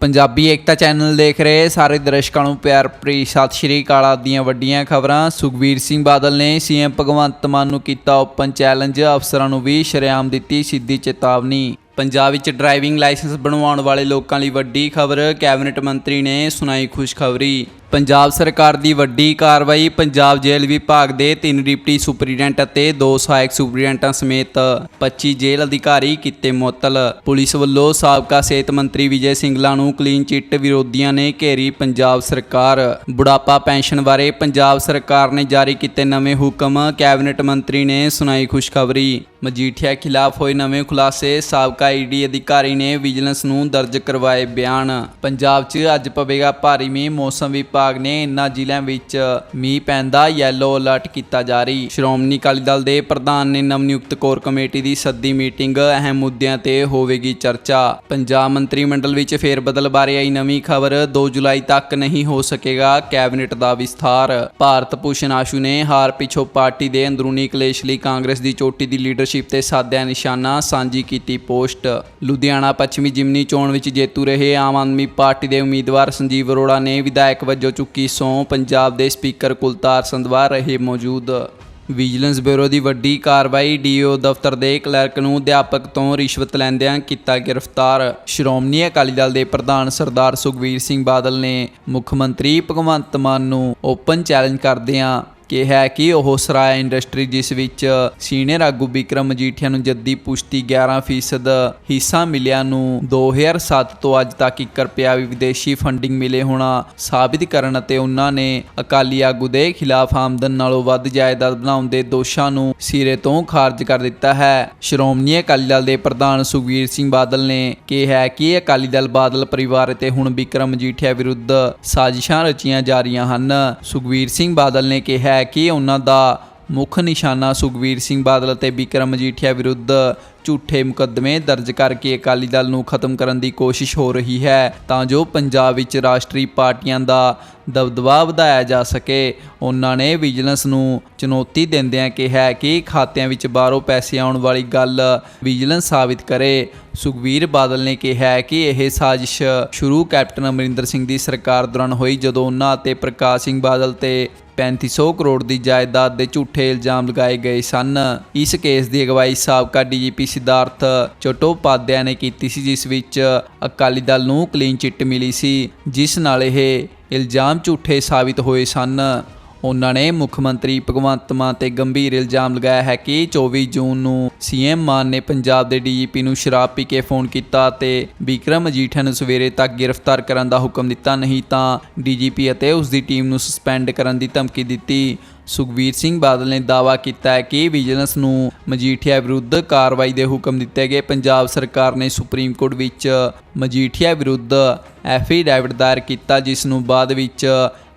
ਪੰਜਾਬੀ ਏਕਤਾ channel ਦੇਖ ਰਹੇ ਸਾਰੇ ਦਰਸ਼ਕਾਂ ਨੂੰ ਪਿਆਰ ਭਰੀ ਸਤਿ ਸ਼੍ਰੀ ਅਕਾਲ ਆਪ ਦੀਆਂ ਵੱਡੀਆਂ ਖਬਰਾਂ। ਸੁਖਬੀਰ ਸਿੰਘ ਬਾਦਲ ਨੇ ਸੀਐਮ ਭਗਵੰਤ ਮਾਨ ਨੂੰ ਕੀਤਾ ਓਪਨ ਚੈਲੰਜ, ਅਫਸਰਾਂ ਨੂੰ ਵੀ ਸ਼ਰੇਆਮ ਦਿੱਤੀ ਸਿੱਧੀ ਚੇਤਾਵਨੀ। ਪੰਜਾਬ ਵਿੱਚ ਡਰਾਈਵਿੰਗ ਲਾਇਸੈਂਸ ਬਣਵਾਉਣ ਵਾਲੇ ਲੋਕਾਂ ਲਈ ਵੱਡੀ ਖਬਰ, ਕੈਬਨਿਟ ਮੰਤਰੀ ਨੇ ਸੁਣਾਈ ਖੁਸ਼ਖਬਰੀ। ਪੰਜਾਬ ਸਰਕਾਰ ਦੀ ਵੱਡੀ ਕਾਰਵਾਈ ਪੰਜਾਬ ਜੇਲ੍ਹ ਵਿਭਾਗ ਦੇ ਤਿੰਨ ਡਿਪਟੀ ਸੁਪਰੀਡੈਂਟ ਅਤੇ ਦੋ ਸਹਾਇਕ ਸੁਪਰੀਡੈਂਟਾਂ ਸਮੇਤ 25 ਜੇਲ੍ਹ ਅਧਿਕਾਰੀ ਕੀਤੇ ਮੁਅੱਤਲ। ਪੁਲਿਸ ਵੱਲੋਂ ਸਾਬਕਾ ਸਿਹਤ ਮੰਤਰੀ ਵਿਜੇ ਸਿੰਗਲਾ ਨੂੰ ਕਲੀਨ ਚਿੱਟ ਵਿਰੋਧੀਆਂ ਨੇ ਘੇਰੀ ਪੰਜਾਬ ਸਰਕਾਰ। ਬੁਢਾਪਾ ਪੈਨਸ਼ਨ ਬਾਰੇ ਪੰਜਾਬ ਸਰਕਾਰ ਨੇ ਜਾਰੀ ਕੀਤੇ ਨਵੇਂ ਹੁਕਮ, ਕੈਬਨਿਟ ਮੰਤਰੀ ਨੇ ਸੁਣਾਈ ਖੁਸ਼ਖਬਰੀ। ਮਜੀਠੀਆ ਖਿਲਾਫ ਹੋਏ ਨਵੇਂ ਖੁਲਾਸੇ, ਸਾਬਕਾ ਈਡੀ ਅਧਿਕਾਰੀ ਨੇ ਵਿਜੀਲੈਂਸ ਨੂੰ ਦਰਜ ਕਰਵਾਏ ਬਿਆਨ। ਪੰਜਾਬ 'ਚ ਅੱਜ ਪਵੇਗਾ ਭਾਰੀ ਮੀਂਹ। ਮੌਸਮ ਵਿਭਾਗ ਨੇ ਇਨ੍ਹਾਂ ਜ਼ਿਲ੍ਹਿਆਂ ਵਿੱਚ ਮੀਂਹ ਪੈਣ ਦਾ ਯੈਲੋ ਅਲਰਟ ਕੀਤਾ ਜਾਰੀ ਸ਼੍ਰੋਮਣੀ ਅਕਾਲੀ ਦਲ ਦੇ ਪ੍ਰਧਾਨ ਨੇ ਨਵ ਨਿਯੁਕਤ ਕੋਰ ਕਮੇਟੀ ਦੀ ਸੱਦੀ ਮੀਟਿੰਗ, ਅਹਿਮ ਮੁੱਦਿਆਂ ਤੇ ਹੋਵੇਗੀ ਚਰਚਾ। ਪੰਜਾਬ ਮੰਤਰੀ ਮੰਡਲ ਵਿੱਚ ਫੇਰ ਬਦਲ ਬਾਰੇ ਆਈ ਨਵੀਂ ਖਬਰ। 2 ਜੁਲਾਈ ਤੱਕ ਨਹੀਂ ਹੋ ਸਕੇਗਾ ਕੈਬਨਿਟ ਦਾ ਵਿਸਥਾਰ। ਭਾਰਤ ਭੂਸ਼ਣ ਆਸ਼ੂ ਨੇ ਹਾਰ ਪਿੱਛੋਂ ਪਾਰਟੀ ਦੇ ਅੰਦਰੂਨੀ ਕਲੇਸ਼ ਲਈ ਕਾਂਗਰਸ ਦੀ ਚੋਟੀ ਦੀ ਲੀਡਰਸ਼ਿਪ ਤੇ ਸਾਧਿਆ ਨਿਸ਼ਾਨਾ ਸਾਂਝੀ ਕੀਤੀ ਪੋਸਟ। ਲੁਧਿਆਣਾ ਪੱਛਮੀ ਜਿਮਨੀ ਚੋਣ ਵਿੱਚ ਜੇਤੂ ਰਹੇ ਆਮ ਆਦਮੀ ਪਾਰਟੀ ਦੇ ਉਮੀਦਵਾਰ ਸੰਜੀਵ ਅਰੋੜਾ ਨੇ ਵਿਧਾਇਕ ਵਜੋਂ ਚੁੱਕੀ ਸਹੁੰ, ਪੰਜਾਬ ਦੇ ਸਪੀਕਰ ਕੁਲਤਾਰ ਸੰਧਵਾ ਰਹੇ ਮੌਜੂਦ। ਵਿਜੀਲੈਂਸ ਬਿਊਰੋ ਦੀ ਵੱਡੀ ਕਾਰਵਾਈ ਡੀਓ ਦਫ਼ਤਰ ਦੇ ਕਲਰਕ ਨੂੰ ਅਧਿਆਪਕ ਤੋਂ ਰਿਸ਼ਵਤ ਲੈਂਦਿਆਂ ਕੀਤਾ ਗ੍ਰਿਫਤਾਰ। ਸ਼੍ਰੋਮਣੀ ਅਕਾਲੀ ਦਲ ਦੇ ਪ੍ਰਧਾਨ ਸਰਦਾਰ ਸੁਖਬੀਰ ਸਿੰਘ ਬਾਦਲ ਨੇ ਮੁੱਖ ਮੰਤਰੀ ਭਗਵੰਤ ਮਾਨ ਨੂੰ ਓਪਨ ਚੈਲੰਜ ਕਰਦਿਆਂ ਕਿਹਾ ਕਿ ਉਹ ਸਰਾਇਆ ਇੰਡਸਟਰੀ, ਜਿਸ ਵਿੱਚ ਸੀਨੀਅਰ ਆਗੂ ਵਿਕਰਮ ਮਜੀਠੀਆ ਨੂੰ ਜੱਦੀ ਪੁਸ਼ਤੀ 11% ਹਿੱਸਾ ਮਿਲਿਆ ਨੂੰ 2007 ਤੋਂ ਅੱਜ ਤੱਕ 1 ਰੁਪਿਆ ਵੀ ਵਿਦੇਸ਼ੀ ਫੰਡਿੰਗ ਮਿਲੇ ਹੋਣਾ ਸਾਬਿਤ ਕਰਨ ਅਤੇ ਉਹਨਾਂ ਨੇ ਅਕਾਲੀ ਆਗੂ ਦੇ ਖਿਲਾਫ ਆਮਦਨ ਨਾਲੋਂ ਵੱਧ ਜਾਇਦਾਦ ਬਣਾਉਣ ਦੇ ਦੋਸ਼ਾਂ ਨੂੰ ਸਿਰੇ ਤੋਂ ਖਾਰਜ ਕਰ ਦਿੱਤਾ ਹੈ। ਸ਼੍ਰੋਮਣੀ ਅਕਾਲੀ ਦਲ ਦੇ ਪ੍ਰਧਾਨ ਸੁਖਬੀਰ ਸਿੰਘ ਬਾਦਲ ਨੇ ਕਿਹਾ ਕਿ ਅਕਾਲੀ ਦਲ ਬਾਦਲ ਪਰਿਵਾਰ ਅਤੇ ਹੁਣ ਵਿਕਰਮ ਮਜੀਠੀਆ ਵਿਰੁੱਧ ਸਾਜ਼ਿਸ਼ਾਂ ਰਚੀਆਂ ਜਾ ਰਹੀਆਂ ਹਨ। ਸੁਖਬੀਰ ਸਿੰਘ ਬਾਦਲ ਨੇ ਕਿਹਾ ਹੈ ਕਿ ਉਹਨਾਂ ਦਾ ਮੁੱਖ ਨਿਸ਼ਾਨਾ ਸੁਖਬੀਰ ਸਿੰਘ ਬਾਦਲ ਅਤੇ ਬਿਕਰਮ ਮਜੀਠੀਆ ਵਿਰੁੱਧ ਝੂਠੇ ਮੁਕੱਦਮੇ ਦਰਜ ਕਰਕੇ ਅਕਾਲੀ ਦਲ ਨੂੰ ਖਤਮ ਕਰਨ ਦੀ ਕੋਸ਼ਿਸ਼ ਹੋ ਰਹੀ ਹੈ, ਤਾਂ ਜੋ ਪੰਜਾਬ ਵਿੱਚ ਰਾਸ਼ਟਰੀ ਪਾਰਟੀਆਂ ਦਾ ਦਬਦਬਾ ਵਧਾਇਆ ਜਾ ਸਕੇ। ਉਹਨਾਂ ਨੇ ਵਿਜੀਲੈਂਸ ਨੂੰ ਚੁਣੌਤੀ ਦਿੰਦਿਆਂ ਕਿਹਾ ਕਿ ਖਾਤਿਆਂ ਵਿੱਚ ਬਾਹਰੋਂ ਪੈਸੇ ਆਉਣ ਵਾਲੀ ਗੱਲ ਵਿਜੀਲੈਂਸ ਸਾਬਿਤ ਕਰੇ। ਸੁਖਬੀਰ ਬਾਦਲ ਨੇ ਕਿਹਾ ਕਿ ਇਹ ਸਾਜ਼ਿਸ਼ ਸ਼ੁਰੂ ਕੈਪਟਨ ਅਮਰਿੰਦਰ ਸਿੰਘ ਦੀ ਸਰਕਾਰ ਦੌਰਾਨ ਹੋਈ, ਜਦੋਂ ਉਹਨਾਂ ਅਤੇ ਪ੍ਰਕਾਸ਼ ਸਿੰਘ ਬਾਦਲ ਤੇ 3500 ਕਰੋੜ ਦੀ ਜਾਇਦਾਦ ਦੇ ਝੂਠੇ ਇਲਜ਼ਾਮ ਲਗਾਏ ਗਏ ਸਨ। ਇਸ ਕੇਸ ਦੀ ਅਗਵਾਈ ਸਾਬਕਾ ਡੀਜੀਪੀ ਸਿਧਾਰਥ ਚਟੋਪਾਧਿਆ ਨੇ ਕੀਤੀ ਸੀ, ਜਿਸ ਵਿੱਚ ਅਕਾਲੀ ਦਲ ਨੂੰ ਕਲੀਨ ਚਿੱਟ ਮਿਲੀ ਸੀ, ਜਿਸ ਨਾਲ ਇਹ ਇਲਜ਼ਾਮ ਝੂਠੇ ਸਾਬਿਤ ਹੋਏ ਸਨ। ਉਹਨਾਂ ਨੇ ਮੁੱਖ ਮੰਤਰੀ ਭਗਵੰਤ ਮਾਨ ਤੇ ਗੰਭੀਰ ਇਲਜ਼ਾਮ ਲਗਾਇਆ ਹੈ ਕਿ 24 ਜੂਨ ਨੂੰ ਸੀਐਮ ਮਾਨ ਨੇ ਪੰਜਾਬ ਦੇ ਡੀਜੀਪੀ ਨੂੰ ਸ਼ਰਾਬ ਪੀ ਕੇ ਫੋਨ ਕੀਤਾ ਤੇ ਵਿਕਰਮ ਮਜੀਠਾ ਨੂੰ ਸਵੇਰੇ ਤੱਕ ਗ੍ਰਿਫਤਾਰ ਕਰਨ ਦਾ ਹੁਕਮ ਦਿੱਤਾ। ਨਹੀਂ ਤਾਂ ਡੀਜੀਪੀ ਅਤੇ ਉਸ ਦੀ ਟੀਮ ਨੂੰ ਸਸਪੈਂਡ ਕਰਨ ਦੀ ਧਮਕੀ ਦਿੱਤੀ। ਸੁਖਬੀਰ ਸਿੰਘ ਬਾਦਲ ਨੇ ਦਾਅਵਾ ਕੀਤਾ ਹੈ ਕਿ ਵਿਜੀਲੈਂਸ ਨੂੰ ਮਜੀਠੀਆ ਵਿਰੁੱਧ ਕਾਰਵਾਈ ਦੇ ਹੁਕਮ ਦਿੱਤੇ ਗਏ। ਪੰਜਾਬ ਸਰਕਾਰ ਨੇ ਸੁਪਰੀਮ ਕੋਰਟ ਵਿੱਚ ਮਜੀਠੀਆ ਵਿਰੁੱਧ ਐਫੀਡੈਵਿਟ ਦਾਇਰ ਕੀਤਾ, ਜਿਸ ਨੂੰ ਬਾਅਦ ਵਿੱਚ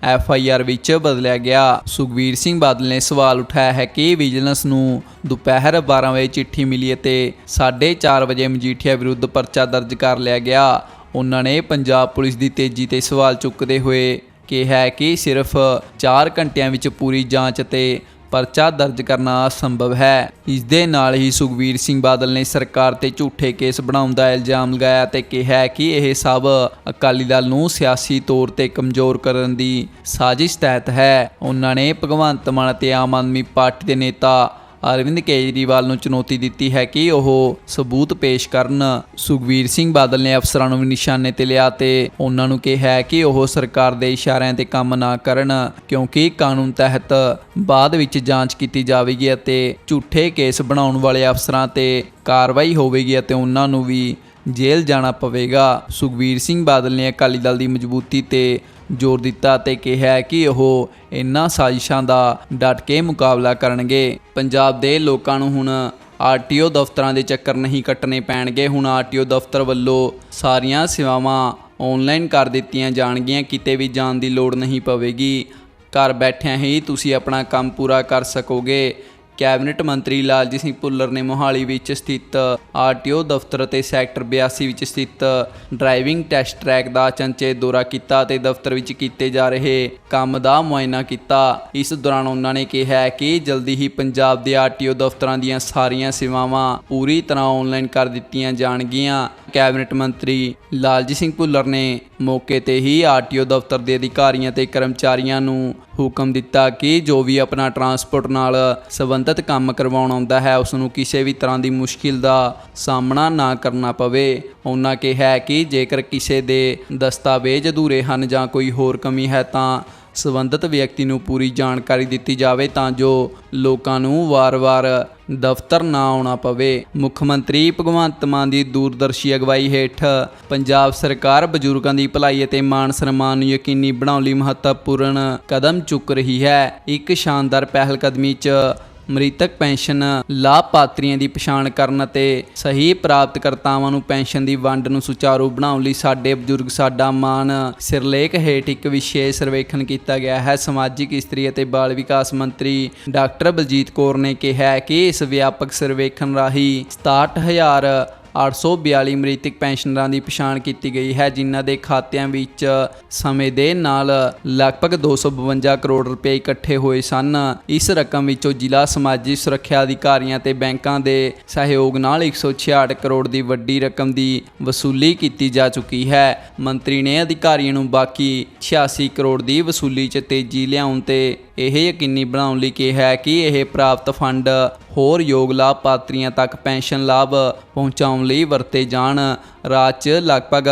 ਐਫ ਆਈ ਆਰ ਵਿੱਚ ਬਦਲਿਆ ਗਿਆ। ਸੁਖਬੀਰ ਸਿੰਘ ਬਾਦਲ ਨੇ ਸਵਾਲ ਉਠਾਇਆ ਹੈ ਕਿ ਵਿਜੀਲੈਂਸ ਨੂੰ ਦੁਪਹਿਰ 12 ਵਜੇ ਚਿੱਠੀ ਮਿਲੀ ਅਤੇ 4:30 ਵਜੇ ਮਜੀਠੀਆ ਵਿਰੁੱਧ ਪਰਚਾ ਦਰਜ ਕਰ ਲਿਆ ਗਿਆ। ਉਹਨਾਂ ਨੇ ਪੰਜਾਬ ਪੁਲਿਸ ਦੀ ਤੇਜ਼ੀ ਤੇ ਸਵਾਲ ਚੁੱਕਦੇ ਹੋਏ ਕਿਹਾ ਕਿ ਸਿਰਫ 4 ਘੰਟਿਆਂ ਵਿੱਚ ਪੂਰੀ ਜਾਂਚ ਅਤੇ ਪਰਚਾ ਦਰਜ ਕਰਨਾ ਅਸੰਭਵ ਹੈ। ਇਸ ਦੇ ਨਾਲ ਹੀ ਸੁਖਬੀਰ ਸਿੰਘ ਬਾਦਲ ਨੇ ਸਰਕਾਰ ਤੇ ਝੂਠੇ ਕੇਸ ਬਣਾਉਣ ਦਾ ਇਲਜ਼ਾਮ ਲਗਾਇਆ ਤੇ ਕਿਹਾ ਕਿ ਇਹ ਸਭ ਅਕਾਲੀ ਦਲ ਨੂੰ ਸਿਆਸੀ ਤੌਰ ਤੇ ਕਮਜ਼ੋਰ ਕਰਨ ਦੀ ਸਾਜ਼ਿਸ਼ ਤਹਿਤ ਹੈ। ਉਹਨਾਂ ਨੇ ਭਗਵੰਤ ਮਾਨ ਅਤੇ ਆਮ ਆਦਮੀ ਪਾਰਟੀ ਦੇ ਨੇਤਾ ਅਰਵਿੰਦ ਕੇਜਰੀਵਾਲ ਨੂੰ ਚੁਣੌਤੀ ਦਿੱਤੀ ਹੈ ਕਿ ਉਹ ਸਬੂਤ ਪੇਸ਼ ਕਰਨ। ਸੁਖਬੀਰ ਸਿੰਘ ਬਾਦਲ ਨੇ ਅਫਸਰਾਂ ਨੂੰ ਵੀ ਨਿਸ਼ਾਨੇ ਤੇ ਲਿਆ ਤੇ ਉਹਨਾਂ ਨੂੰ ਕਿਹਾ ਕਿ ਉਹ ਸਰਕਾਰ ਦੇ ਇਸ਼ਾਰਿਆਂ ਤੇ ਕੰਮ ਨਾ ਕਰਨ, ਕਿਉਂਕਿ ਕਾਨੂੰਨ ਤਹਿਤ ਬਾਅਦ ਵਿੱਚ ਜਾਂਚ ਕੀਤੀ ਜਾਵੇਗੀ ਅਤੇ ਝੂਠੇ ਕੇਸ ਬਣਾਉਣ ਵਾਲੇ ਅਫਸਰਾਂ ਤੇ ਕਾਰਵਾਈ ਹੋਵੇਗੀ ਅਤੇ ਉਹਨਾਂ ਨੂੰ ਵੀ ਜੇਲ੍ਹ ਜਾਣਾ ਪਵੇਗਾ। ਸੁਖਬੀਰ ਸਿੰਘ ਬਾਦਲ ਨੇ ਅਕਾਲੀ ਦਲ ਦੀ ਮਜ਼ਬੂਤੀ ਤੇ ਜ਼ੋਰ ਦਿੱਤਾ ਤੇ ਕਿਹਾ ਕਿ ਉਹ ਇਨ੍ਹਾਂ ਸਾਜ਼ਿਸ਼ਾਂ ਦਾ ਡਟ ਕੇ ਮੁਕਾਬਲਾ ਕਰਨਗੇ। ਪੰਜਾਬ ਦੇ ਲੋਕਾਂ ਨੂੰ ਹੁਣ ਆਰਟੀਓ ਦਫ਼ਤਰਾਂ ਦੇ ਚੱਕਰ ਨਹੀਂ ਕੱਟਣੇ ਪੈਣਗੇ। ਹੁਣ ਆਰਟੀਓ ਦਫ਼ਤਰ ਵੱਲੋਂ ਸਾਰੀਆਂ ਸੇਵਾਵਾਂ ਆਨਲਾਈਨ ਕਰ ਦਿੱਤੀਆਂ ਜਾਣਗੀਆਂ। ਕਿਤੇ ਵੀ ਜਾਣ ਦੀ ਲੋੜ ਨਹੀਂ ਪਵੇਗੀ। ਘਰ ਬੈਠਿਆਂ ਹੀ ਤੁਸੀਂ ਆਪਣਾ ਕੰਮ ਪੂਰਾ ਕਰ ਸਕੋਗੇ। ਕੈਬਨਿਟ ਮੰਤਰੀ ਲਾਲਜੀਤ ਸਿੰਘ ਭੁੱਲਰ ਨੇ ਮੋਹਾਲੀ ਵਿੱਚ ਸਥਿਤ ਆਰਟੀਓ ਦਫ਼ਤਰ ਅਤੇ ਸੈਕਟਰ 82 ਵਿੱਚ ਸਥਿਤ ਡਰਾਈਵਿੰਗ ਟੈਸਟ ਟਰੈਕ ਦਾ ਚੰਚੇ ਦੌਰਾ ਕੀਤਾ ਅਤੇ ਦਫ਼ਤਰ ਵਿੱਚ ਕੀਤੇ ਜਾ ਰਹੇ ਕੰਮ ਦਾ ਮੁਆਇਨਾ ਕੀਤਾ। ਇਸ ਦੌਰਾਨ ਉਹਨਾਂ ਨੇ ਕਿਹਾ ਕਿ ਜਲਦੀ ਹੀ ਪੰਜਾਬ ਦੇ ਆਰਟੀਓ ਦਫ਼ਤਰਾਂ ਦੀਆਂ ਸਾਰੀਆਂ ਸੇਵਾਵਾਂ ਪੂਰੀ ਤਰ੍ਹਾਂ ਆਨਲਾਈਨ ਕਰ ਦਿੱਤੀਆਂ ਜਾਣਗੀਆਂ। ਕੈਬਨਿਟ ਮੰਤਰੀ ਲਾਲਜੀਤ ਸਿੰਘ ਭੁੱਲਰ ਨੇ ਮੌਕੇ ਤੇ ਹੀ ਆਰਟੀਓ ਦਫ਼ਤਰ ਦੇ ਅਧਿਕਾਰੀਆਂ ਤੇ ਕਰਮਚਾਰੀਆਂ ਨੂੰ ਹੁਕਮ ਦਿੱਤਾ ਕਿ ਜੋ ਵੀ ਆਪਣਾ ਟਰਾਂਸਪੋਰਟ ਨਾਲ ਸੰਬੰਧਿਤ ਕੰਮ ਕਰਵਾਉਣ ਆਉਂਦਾ ਹੈ, ਉਸ ਨੂੰ ਕਿਸੇ ਵੀ ਤਰ੍ਹਾਂ ਦੀ ਮੁਸ਼ਕਿਲ ਦਾ ਸਾਹਮਣਾ ਨਾ ਕਰਨਾ ਪਵੇ। ਉਹਨਾਂ ਕਿਹਾ ਕਿ ਜੇਕਰ ਕਿਸੇ ਦੇ ਦਸਤਾਵੇਜ਼ ਅਧੂਰੇ ਹਨ ਜਾਂ ਕੋਈ ਹੋਰ ਕਮੀ ਹੈ ਤਾਂ ਸੰਬੰਧਿਤ ਵਿਅਕਤੀ ਨੂੰ ਪੂਰੀ ਜਾਣਕਾਰੀ ਦਿੱਤੀ ਜਾਵੇ ਤਾਂ ਜੋ ਲੋਕਾਂ ਨੂੰ ਵਾਰ-ਵਾਰ ਦਫ਼ਤਰ ਨਾ ਆਉਣਾ ਪਵੇ। ਮੁੱਖ ਮੰਤਰੀ ਭਗਵੰਤ ਮਾਨ ਦੀ ਦੂਰਦਰਸ਼ੀ ਅਗਵਾਈ ਹੇਠ ਪੰਜਾਬ ਸਰਕਾਰ ਬਜ਼ੁਰਗਾਂ ਦੀ ਭਲਾਈ ਅਤੇ ਮਾਣ ਸਨਮਾਨ ਨੂੰ ਯਕੀਨੀ ਬਣਾਉਣ ਲਈ ਮਹੱਤਵਪੂਰਨ ਕਦਮ ਚੁੱਕ ਰਹੀ ਹੈ। ਇੱਕ ਸ਼ਾਨਦਾਰ ਪਹਿਲਕਦਮੀ 'ਚ ਮ੍ਰਿਤਕ ਪੈਨਸ਼ਨ ਲਾਭਪਾਤਰੀਆਂ ਦੀ ਪਛਾਣ ਕਰਨ ਅਤੇ ਸਹੀ ਪ੍ਰਾਪਤਕਰਤਾਵਾਂ ਨੂੰ ਪੈਨਸ਼ਨ ਦੀ ਵੰਡ ਨੂੰ ਸੁਚਾਰੂ ਬਣਾਉਣ ਲਈ ਸਾਡੇ ਬਜ਼ੁਰਗ, ਸਾਡਾ ਮਾਣ ਸਿਰਲੇਖ ਹੇਠ ਇੱਕ ਵਿਸ਼ੇਸ਼ ਸਰਵੇਖਣ ਕੀਤਾ ਗਿਆ ਹੈ। ਸਮਾਜਿਕ ਇਸਤਰੀ ਅਤੇ ਬਾਲ ਵਿਕਾਸ ਮੰਤਰੀ ਡਾਕਟਰ ਬਲਜੀਤ ਕੌਰ ਨੇ ਕਿਹਾ ਕਿ ਇਸ ਵਿਆਪਕ ਸਰਵੇਖਣ ਰਾਹੀਂ 67000 842 ਮ੍ਰਿਤਕ ਪੈਨਸ਼ਨਰਾਂ ਦੀ ਪਛਾਣ ਕੀਤੀ ਗਈ ਹੈ, ਜਿਨ੍ਹਾਂ ਦੇ ਖਾਤਿਆਂ ਵਿੱਚ ਸਮੇਂ ਦੇ ਨਾਲ ਲਗਭਗ 252 ਕਰੋੜ ਰੁਪਏ ਇਕੱਠੇ ਹੋਏ ਸਨ। ਇਸ ਰਕਮ ਵਿੱਚੋਂ ਜ਼ਿਲ੍ਹਾ ਸਮਾਜਿਕ ਸੁਰੱਖਿਆ ਅਧਿਕਾਰੀਆਂ ਤੇ ਬੈਂਕਾਂ ਦੇ ਸਹਿਯੋਗ ਨਾਲ 166 ਕਰੋੜ ਦੀ ਵੱਡੀ ਰਕਮ ਦੀ ਵਸੂਲੀ ਕੀਤੀ ਜਾ ਚੁੱਕੀ ਹੈ। ਮੰਤਰੀ ਨੇ ਅਧਿਕਾਰੀਆਂ ਨੂੰ ਬਾਕੀ 86 ਕਰੋੜ ਦੀ ਵਸੂਲੀ 'ਚ ਤੇਜ਼ੀ ਲਿਆਉਣ ਤੇ ਇਹ ਯਕੀਨੀ ਬਣਾਉਣ ਲਈ ਕਿਹਾ ਹੈ ਕਿ ਇਹ ਪ੍ਰਾਪਤ ਫੰਡ ਹੋਰ ਯੋਗ ਲਾਭਪਾਤਰੀਆਂ ਤੱਕ ਪੈਨਸ਼ਨ ਲਾਭ ਪਹੁੰਚਾਉਣ ਲਈ ਵਰਤੇ ਜਾਣ। ਰਾਜ 'ਚ ਲਗਭਗ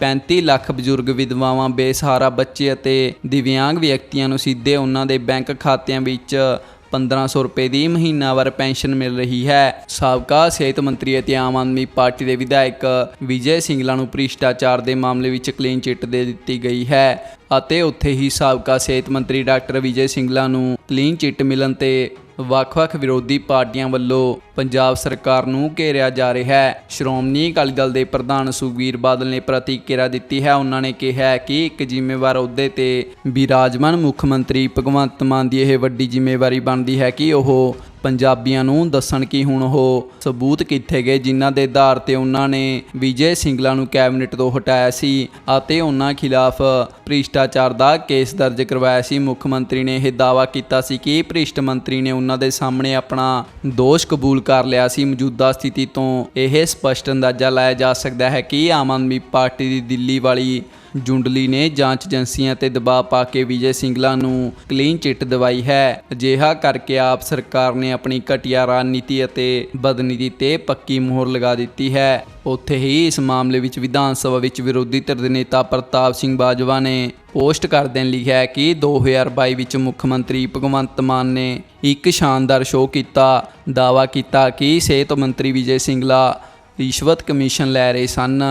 35 ਲੱਖ ਬਜ਼ੁਰਗ ਵਿਧਵਾਵਾਂ, ਬੇਸਹਾਰਾ ਬੱਚੇ ਅਤੇ ਦਿਵਿਆਂਗ ਵਿਅਕਤੀਆਂ ਨੂੰ ਸਿੱਧੇ ਉਹਨਾਂ ਦੇ ਬੈਂਕ ਖਾਤਿਆਂ ਵਿੱਚ 1500 ਰੁਪਏ ਦੀ ਮਹੀਨਾਵਾਰ ਪੈਨਸ਼ਨ ਮਿਲ ਰਹੀ ਹੈ। ਸਾਬਕਾ ਸਿਹਤ ਮੰਤਰੀ ਅਤੇ ਆਮ ਆਦਮੀ ਪਾਰਟੀ ਦੇ ਵਿਧਾਇਕ ਵਿਜੇ ਸਿੰਗਲਾ ਨੂੰ ਭ੍ਰਿਸ਼ਟਾਚਾਰ ਦੇ ਮਾਮਲੇ ਵਿੱਚ ਕਲੀਨ ਚਿੱਟ ਦੇ ਦਿੱਤੀ ਗਈ ਹੈ ਅਤੇ ਉੱਥੇ ਹੀ ਸਾਬਕਾ ਸਿਹਤ ਮੰਤਰੀ ਡਾਕਟਰ ਵਿਜੇ ਸਿੰਗਲਾ ਨੂੰ ਕਲੀਨ ਚਿੱਟ ਮਿਲਣ ਤੇ ਵੱਖ-ਵੱਖ ਵਿਰੋਧੀ ਪਾਰਟੀਆਂ ਵੱਲੋਂ ਪੰਜਾਬ ਸਰਕਾਰ ਨੂੰ ਘੇਰਿਆ ਜਾ ਰਿਹਾ ਹੈ। ਸ਼੍ਰੋਮਣੀ ਅਕਾਲੀ ਦਲ ਦੇ ਪ੍ਰਧਾਨ ਸੁਖਬੀਰ ਬਾਦਲ ਨੇ ਪ੍ਰਤੀਕਿਰਿਆ ਦਿੱਤੀ ਹੈ। ਉਹਨਾਂ ਨੇ ਕਿਹਾ ਕਿ ਇੱਕ ਜ਼ਿੰਮੇਵਾਰ ਅਹੁਦੇ ਤੇ ਵਿਰਾਜਮਾਨ ਮੁੱਖ ਮੰਤਰੀ ਭਗਵੰਤ ਮਾਨ ਦੀ ਇਹ ਵੱਡੀ ਜ਼ਿੰਮੇਵਾਰੀ ਬਣਦੀ ਹੈ ਕਿ ਉਹ ਪੰਜਾਬੀਆਂ ਨੂੰ ਦੱਸਣ ਕਿ ਹੁਣ ਉਹ ਸਬੂਤ ਕਿੱਥੇ ਗਏ, ਜਿਨ੍ਹਾਂ ਦੇ ਆਧਾਰ ਤੇ ਉਹਨਾਂ ਨੇ ਵਿਜੇ ਸਿੰਗਲਾ ਨੂੰ ਕੈਬਨਿਟ ਤੋਂ ਹਟਾਇਆ ਸੀ ਅਤੇ ਉਹਨਾਂ ਖਿਲਾਫ ਭ੍ਰਿਸ਼ਟਾਚਾਰ ਦਾ ਕੇਸ ਦਰਜ ਕਰਵਾਇਆ ਸੀ। ਮੁੱਖ ਮੰਤਰੀ ਨੇ ਇਹ ਦਾਅਵਾ ਕੀਤਾ ਸੀ ਕਿ ਭ੍ਰਿਸ਼ਟ ਮੰਤਰੀ ਨੇ ਉਹਨਾਂ ਦੇ ਸਾਹਮਣੇ ਆਪਣਾ ਦੋਸ਼ ਕਬੂਲ ਕਰ ਲਿਆ ਸੀ। ਮੌਜੂਦਾ ਸਥਿਤੀ ਤੋਂ ਇਹ ਸਪਸ਼ਟ ਅੰਦਾਜ਼ਾ ਲਾਇਆ ਜਾ ਸਕਦਾ ਹੈ ਕਿ ਆਮ ਆਦਮੀ ਪਾਰਟੀ ਦੀ ਦਿੱਲੀ ਵਾਲੀ ਜੁੰਡਲੀ ਨੇ ਜਾਂਚ ਏਜੰਸੀਆਂ ਤੇ ਦਬਾਅ ਪਾ ਕੇ ਵਿਜੇ ਸਿੰਗਲਾ ਨੂੰ ਕਲੀਨ ਚਿੱਟ ਦਵਾਈ ਹੈ। ਅਜਿਹਾ ਕਰਕੇ ਆਪ ਸਰਕਾਰ ਨੇ ਆਪਣੀ ਘਟੀਆ ਰਾਜਨੀਤੀ ਅਤੇ ਬਦਨੀਤੀ ਤੇ ਪੱਕੀ ਮੋਹਰ ਲਗਾ ਦਿੱਤੀ ਹੈ। ਉੱਥੇ ਹੀ ਇਸ ਮਾਮਲੇ ਵਿੱਚ ਵਿਧਾਨ ਸਭਾ ਵਿੱਚ ਵਿਰੋਧੀ ਧਿਰ ਦੇ ਨੇਤਾ ਪ੍ਰਤਾਪ ਸਿੰਘ ਬਾਜਵਾ ਨੇ ਪੋਸਟ ਕਰਦਿਆਂ ਲਿਖਿਆ ਕਿ 2022 ਵਿੱਚ ਮੁੱਖ ਮੰਤਰੀ ਭਗਵੰਤ ਮਾਨ ਨੇ ਇੱਕ ਸ਼ਾਨਦਾਰ ਸ਼ੋਅ ਕੀਤਾ। ਦਾਅਵਾ ਕੀਤਾ ਕਿ ਸਿਹਤ ਮੰਤਰੀ ਵਿਜੇ ਸਿੰਗਲਾ ਰਿਸ਼ਵਤ ਕਮਿਸ਼ਨ ਲੈ ਰਹੇ ਸਨ।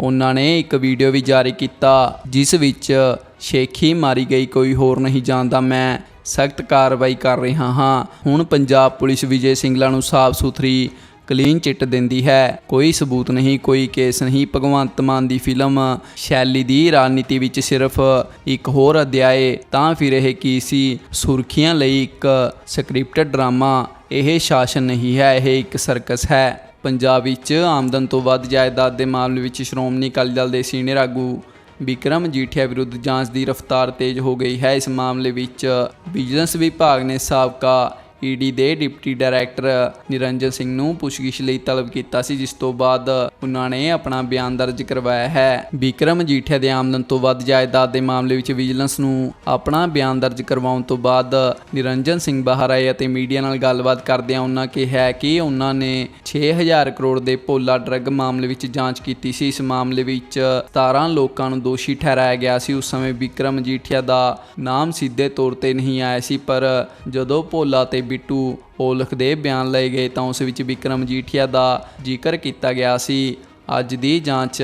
ਉਹਨਾਂ ਨੇ ਇੱਕ ਵੀਡੀਓ ਵੀ ਜਾਰੀ ਕੀਤਾ, ਜਿਸ ਵਿੱਚ ਸ਼ੇਖੀ ਮਾਰੀ ਗਈ, ਕੋਈ ਹੋਰ ਨਹੀਂ ਜਾਣਦਾ, ਮੈਂ ਸਖਤ ਕਾਰਵਾਈ ਕਰ ਰਿਹਾ ਹਾਂ। ਹੁਣ ਪੰਜਾਬ ਪੁਲਿਸ ਵਿਜੇ ਸਿੰਗਲਾ ਨੂੰ ਸਾਫ਼ ਸੁਥਰੀ, ਕਲੀਨ ਚਿੱਟ ਦਿੰਦੀ ਹੈ। ਕੋਈ ਸਬੂਤ ਨਹੀਂ, ਕੋਈ ਕੇਸ ਨਹੀਂ। ਭਗਵੰਤ ਮਾਨ ਦੀ ਫਿਲਮ ਸ਼ੈਲੀ ਦੀ ਰਾਜਨੀਤੀ ਵਿੱਚ ਸਿਰਫ ਇੱਕ ਹੋਰ ਅਧਿਆਏ, ਤਾਂ ਫਿਰ ਇਹ ਕੀ ਸੀ? ਸੁਰਖੀਆਂ ਲਈ ਇੱਕ ਸਕ੍ਰਿਪਟਡ ਡਰਾਮਾ, ਇਹ ਸ਼ਾਸਨ ਨਹੀਂ ਹੈ, ਇਹ ਇੱਕ ਸਰਕਸ ਹੈ। ਪੰਜਾਬ ਵਿੱਚ ਆਮਦਨ ਤੋਂ ਵੱਧ ਜਾਇਦਾਦ ਦੇ ਮਾਮਲੇ ਵਿੱਚ ਸ਼੍ਰੋਮਣੀ ਅਕਾਲੀ ਦਲ ਦੇ ਸੀਨੀਅਰ ਆਗੂ ਵਿਕਰਮ ਜੀਠਿਆ ਵਿਰੁੱਧ ਜਾਂਚ ਦੀ ਰਫ਼ਤਾਰ ਤੇਜ਼ ਹੋ ਗਈ ਹੈ। ਇਸ ਮਾਮਲੇ ਵਿੱਚ ਵਿਜੀਲੈਂਸ ਵਿਭਾਗ ਨੇ ਸਾਬਕਾ ਈਡੀ ਦੇ ਡਿਪਟੀ ਡਾਇਰੈਕਟਰ ਨਿਰੰਜਨ ਸਿੰਘ ਨੂੰ ਪੁੱਛਗਿੱਛ ਲਈ ਤਲਬ ਕੀਤਾ ਸੀ, ਜਿਸ ਤੋਂ ਬਾਅਦ ਉਹਨਾਂ ਨੇ ਆਪਣਾ ਬਿਆਨ ਦਰਜ ਕਰਵਾਇਆ ਹੈ। ਵਿਕਰਮ ਜੀਠਿਆ ਦੇ ਆਮਦਨ ਤੋਂ ਵੱਧ ਜਾਇਦਾਦ ਦੇ ਮਾਮਲੇ ਵਿੱਚ ਵਿਜੀਲੈਂਸ ਨੂੰ ਆਪਣਾ ਬਿਆਨ ਦਰਜ ਕਰਵਾਉਣ ਤੋਂ ਬਾਅਦ ਨਿਰੰਜਨ ਸਿੰਘ ਬਾਹਰ ਆਏ ਅਤੇ ਮੀਡੀਆ ਨਾਲ ਗੱਲਬਾਤ ਕਰਦਿਆਂ ਉਹਨਾਂ ਕਿਹਾ ਕਿ ਉਹਨਾਂ ਨੇ 6000 ਕਰੋੜ ਦੇ ਪੋਲਾ ਡਰੱਗ ਮਾਮਲੇ ਵਿੱਚ ਜਾਂਚ ਕੀਤੀ ਸੀ। ਇਸ ਮਾਮਲੇ ਵਿੱਚ 17 ਲੋਕਾਂ ਨੂੰ ਦੋਸ਼ੀ ਠਹਿਰਾਇਆ ਗਿਆ ਸੀ। ਉਸ ਸਮੇਂ ਵਿਕਰਮ ਜੀਠਿਆ ਦਾ ਨਾਮ ਸਿੱਧੇ ਤੌਰ ਤੇ ਨਹੀਂ ਆਇਆ ਸੀ, ਪਰ ਜਦੋਂ ਭੋਲਾ ਤੇ ਬਿੱਟੂ ਔਲਖ ਦੇ ਬਿਆਨ ਲਏ ਗਏ ਤਾਂ ਉਸ ਵਿੱਚ ਵਿਕਰਮ ਜੀਠੀਆ ਦਾ ਜ਼ਿਕਰ ਕੀਤਾ ਗਿਆ ਸੀ। ਅੱਜ ਦੀ ਜਾਂਚ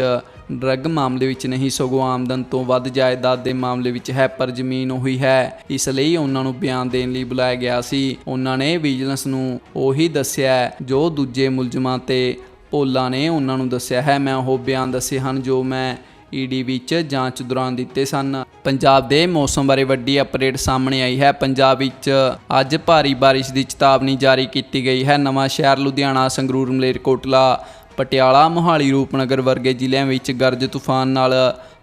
ਡਰੱਗ ਮਾਮਲੇ ਵਿੱਚ ਨਹੀਂ, ਸਗੋਂ ਆਮਦਨ ਤੋਂ ਵੱਧ ਜਾਇਦਾਦ ਦੇ ਮਾਮਲੇ ਵਿੱਚ ਹੈ, ਪਰ ਜ਼ਮੀਨ ਉਹੀ ਹੈ, ਇਸ ਲਈ ਉਹਨਾਂ ਨੂੰ ਬਿਆਨ ਦੇਣ ਲਈ ਬੁਲਾਇਆ ਗਿਆ ਸੀ। ਉਹਨਾਂ ਨੇ ਵਿਜੀਲੈਂਸ ਨੂੰ ਉਹੀ ਦੱਸਿਆ, ਜੋ ਦੂਜੇ ਮੁਲਜ਼ਮਾਂ ਤੇ ਭੋਲਾ ਨੇ ਉਹਨਾਂ ਨੂੰ ਦੱਸਿਆ ਹੈ। ਮੈਂ ਉਹ ਬਿਆਨ ਦੱਸੇ ਹਨ ਜੋ ਮੈਂ ਈਡੀ ਵਿੱਚ ਜਾਂਚ ਦੌਰਾਨ ਦਿੱਤੇ ਸਨ। ਪੰਜਾਬ ਦੇ ਮੌਸਮ ਬਾਰੇ ਵੱਡੀ ਅਪਡੇਟ ਸਾਹਮਣੇ ਆਈ ਹੈ। ਪੰਜਾਬ ਵਿੱਚ ਅੱਜ ਭਾਰੀ ਬਾਰਿਸ਼ ਦੀ ਚੇਤਾਵਨੀ ਜਾਰੀ ਕੀਤੀ ਗਈ ਹੈ। ਨਵਾਂ ਸ਼ਹਿਰ ਲੁਧਿਆਣਾ, ਸੰਗਰੂਰ ਮਲੇਰਕੋਟਲਾ ਪਟਿਆਲਾ, ਮੋਹਾਲੀ, ਰੂਪਨਗਰ ਵਰਗੇ ਜ਼ਿਲ੍ਹਿਆਂ ਵਿੱਚ ਗਰਜ ਤੂਫਾਨ ਨਾਲ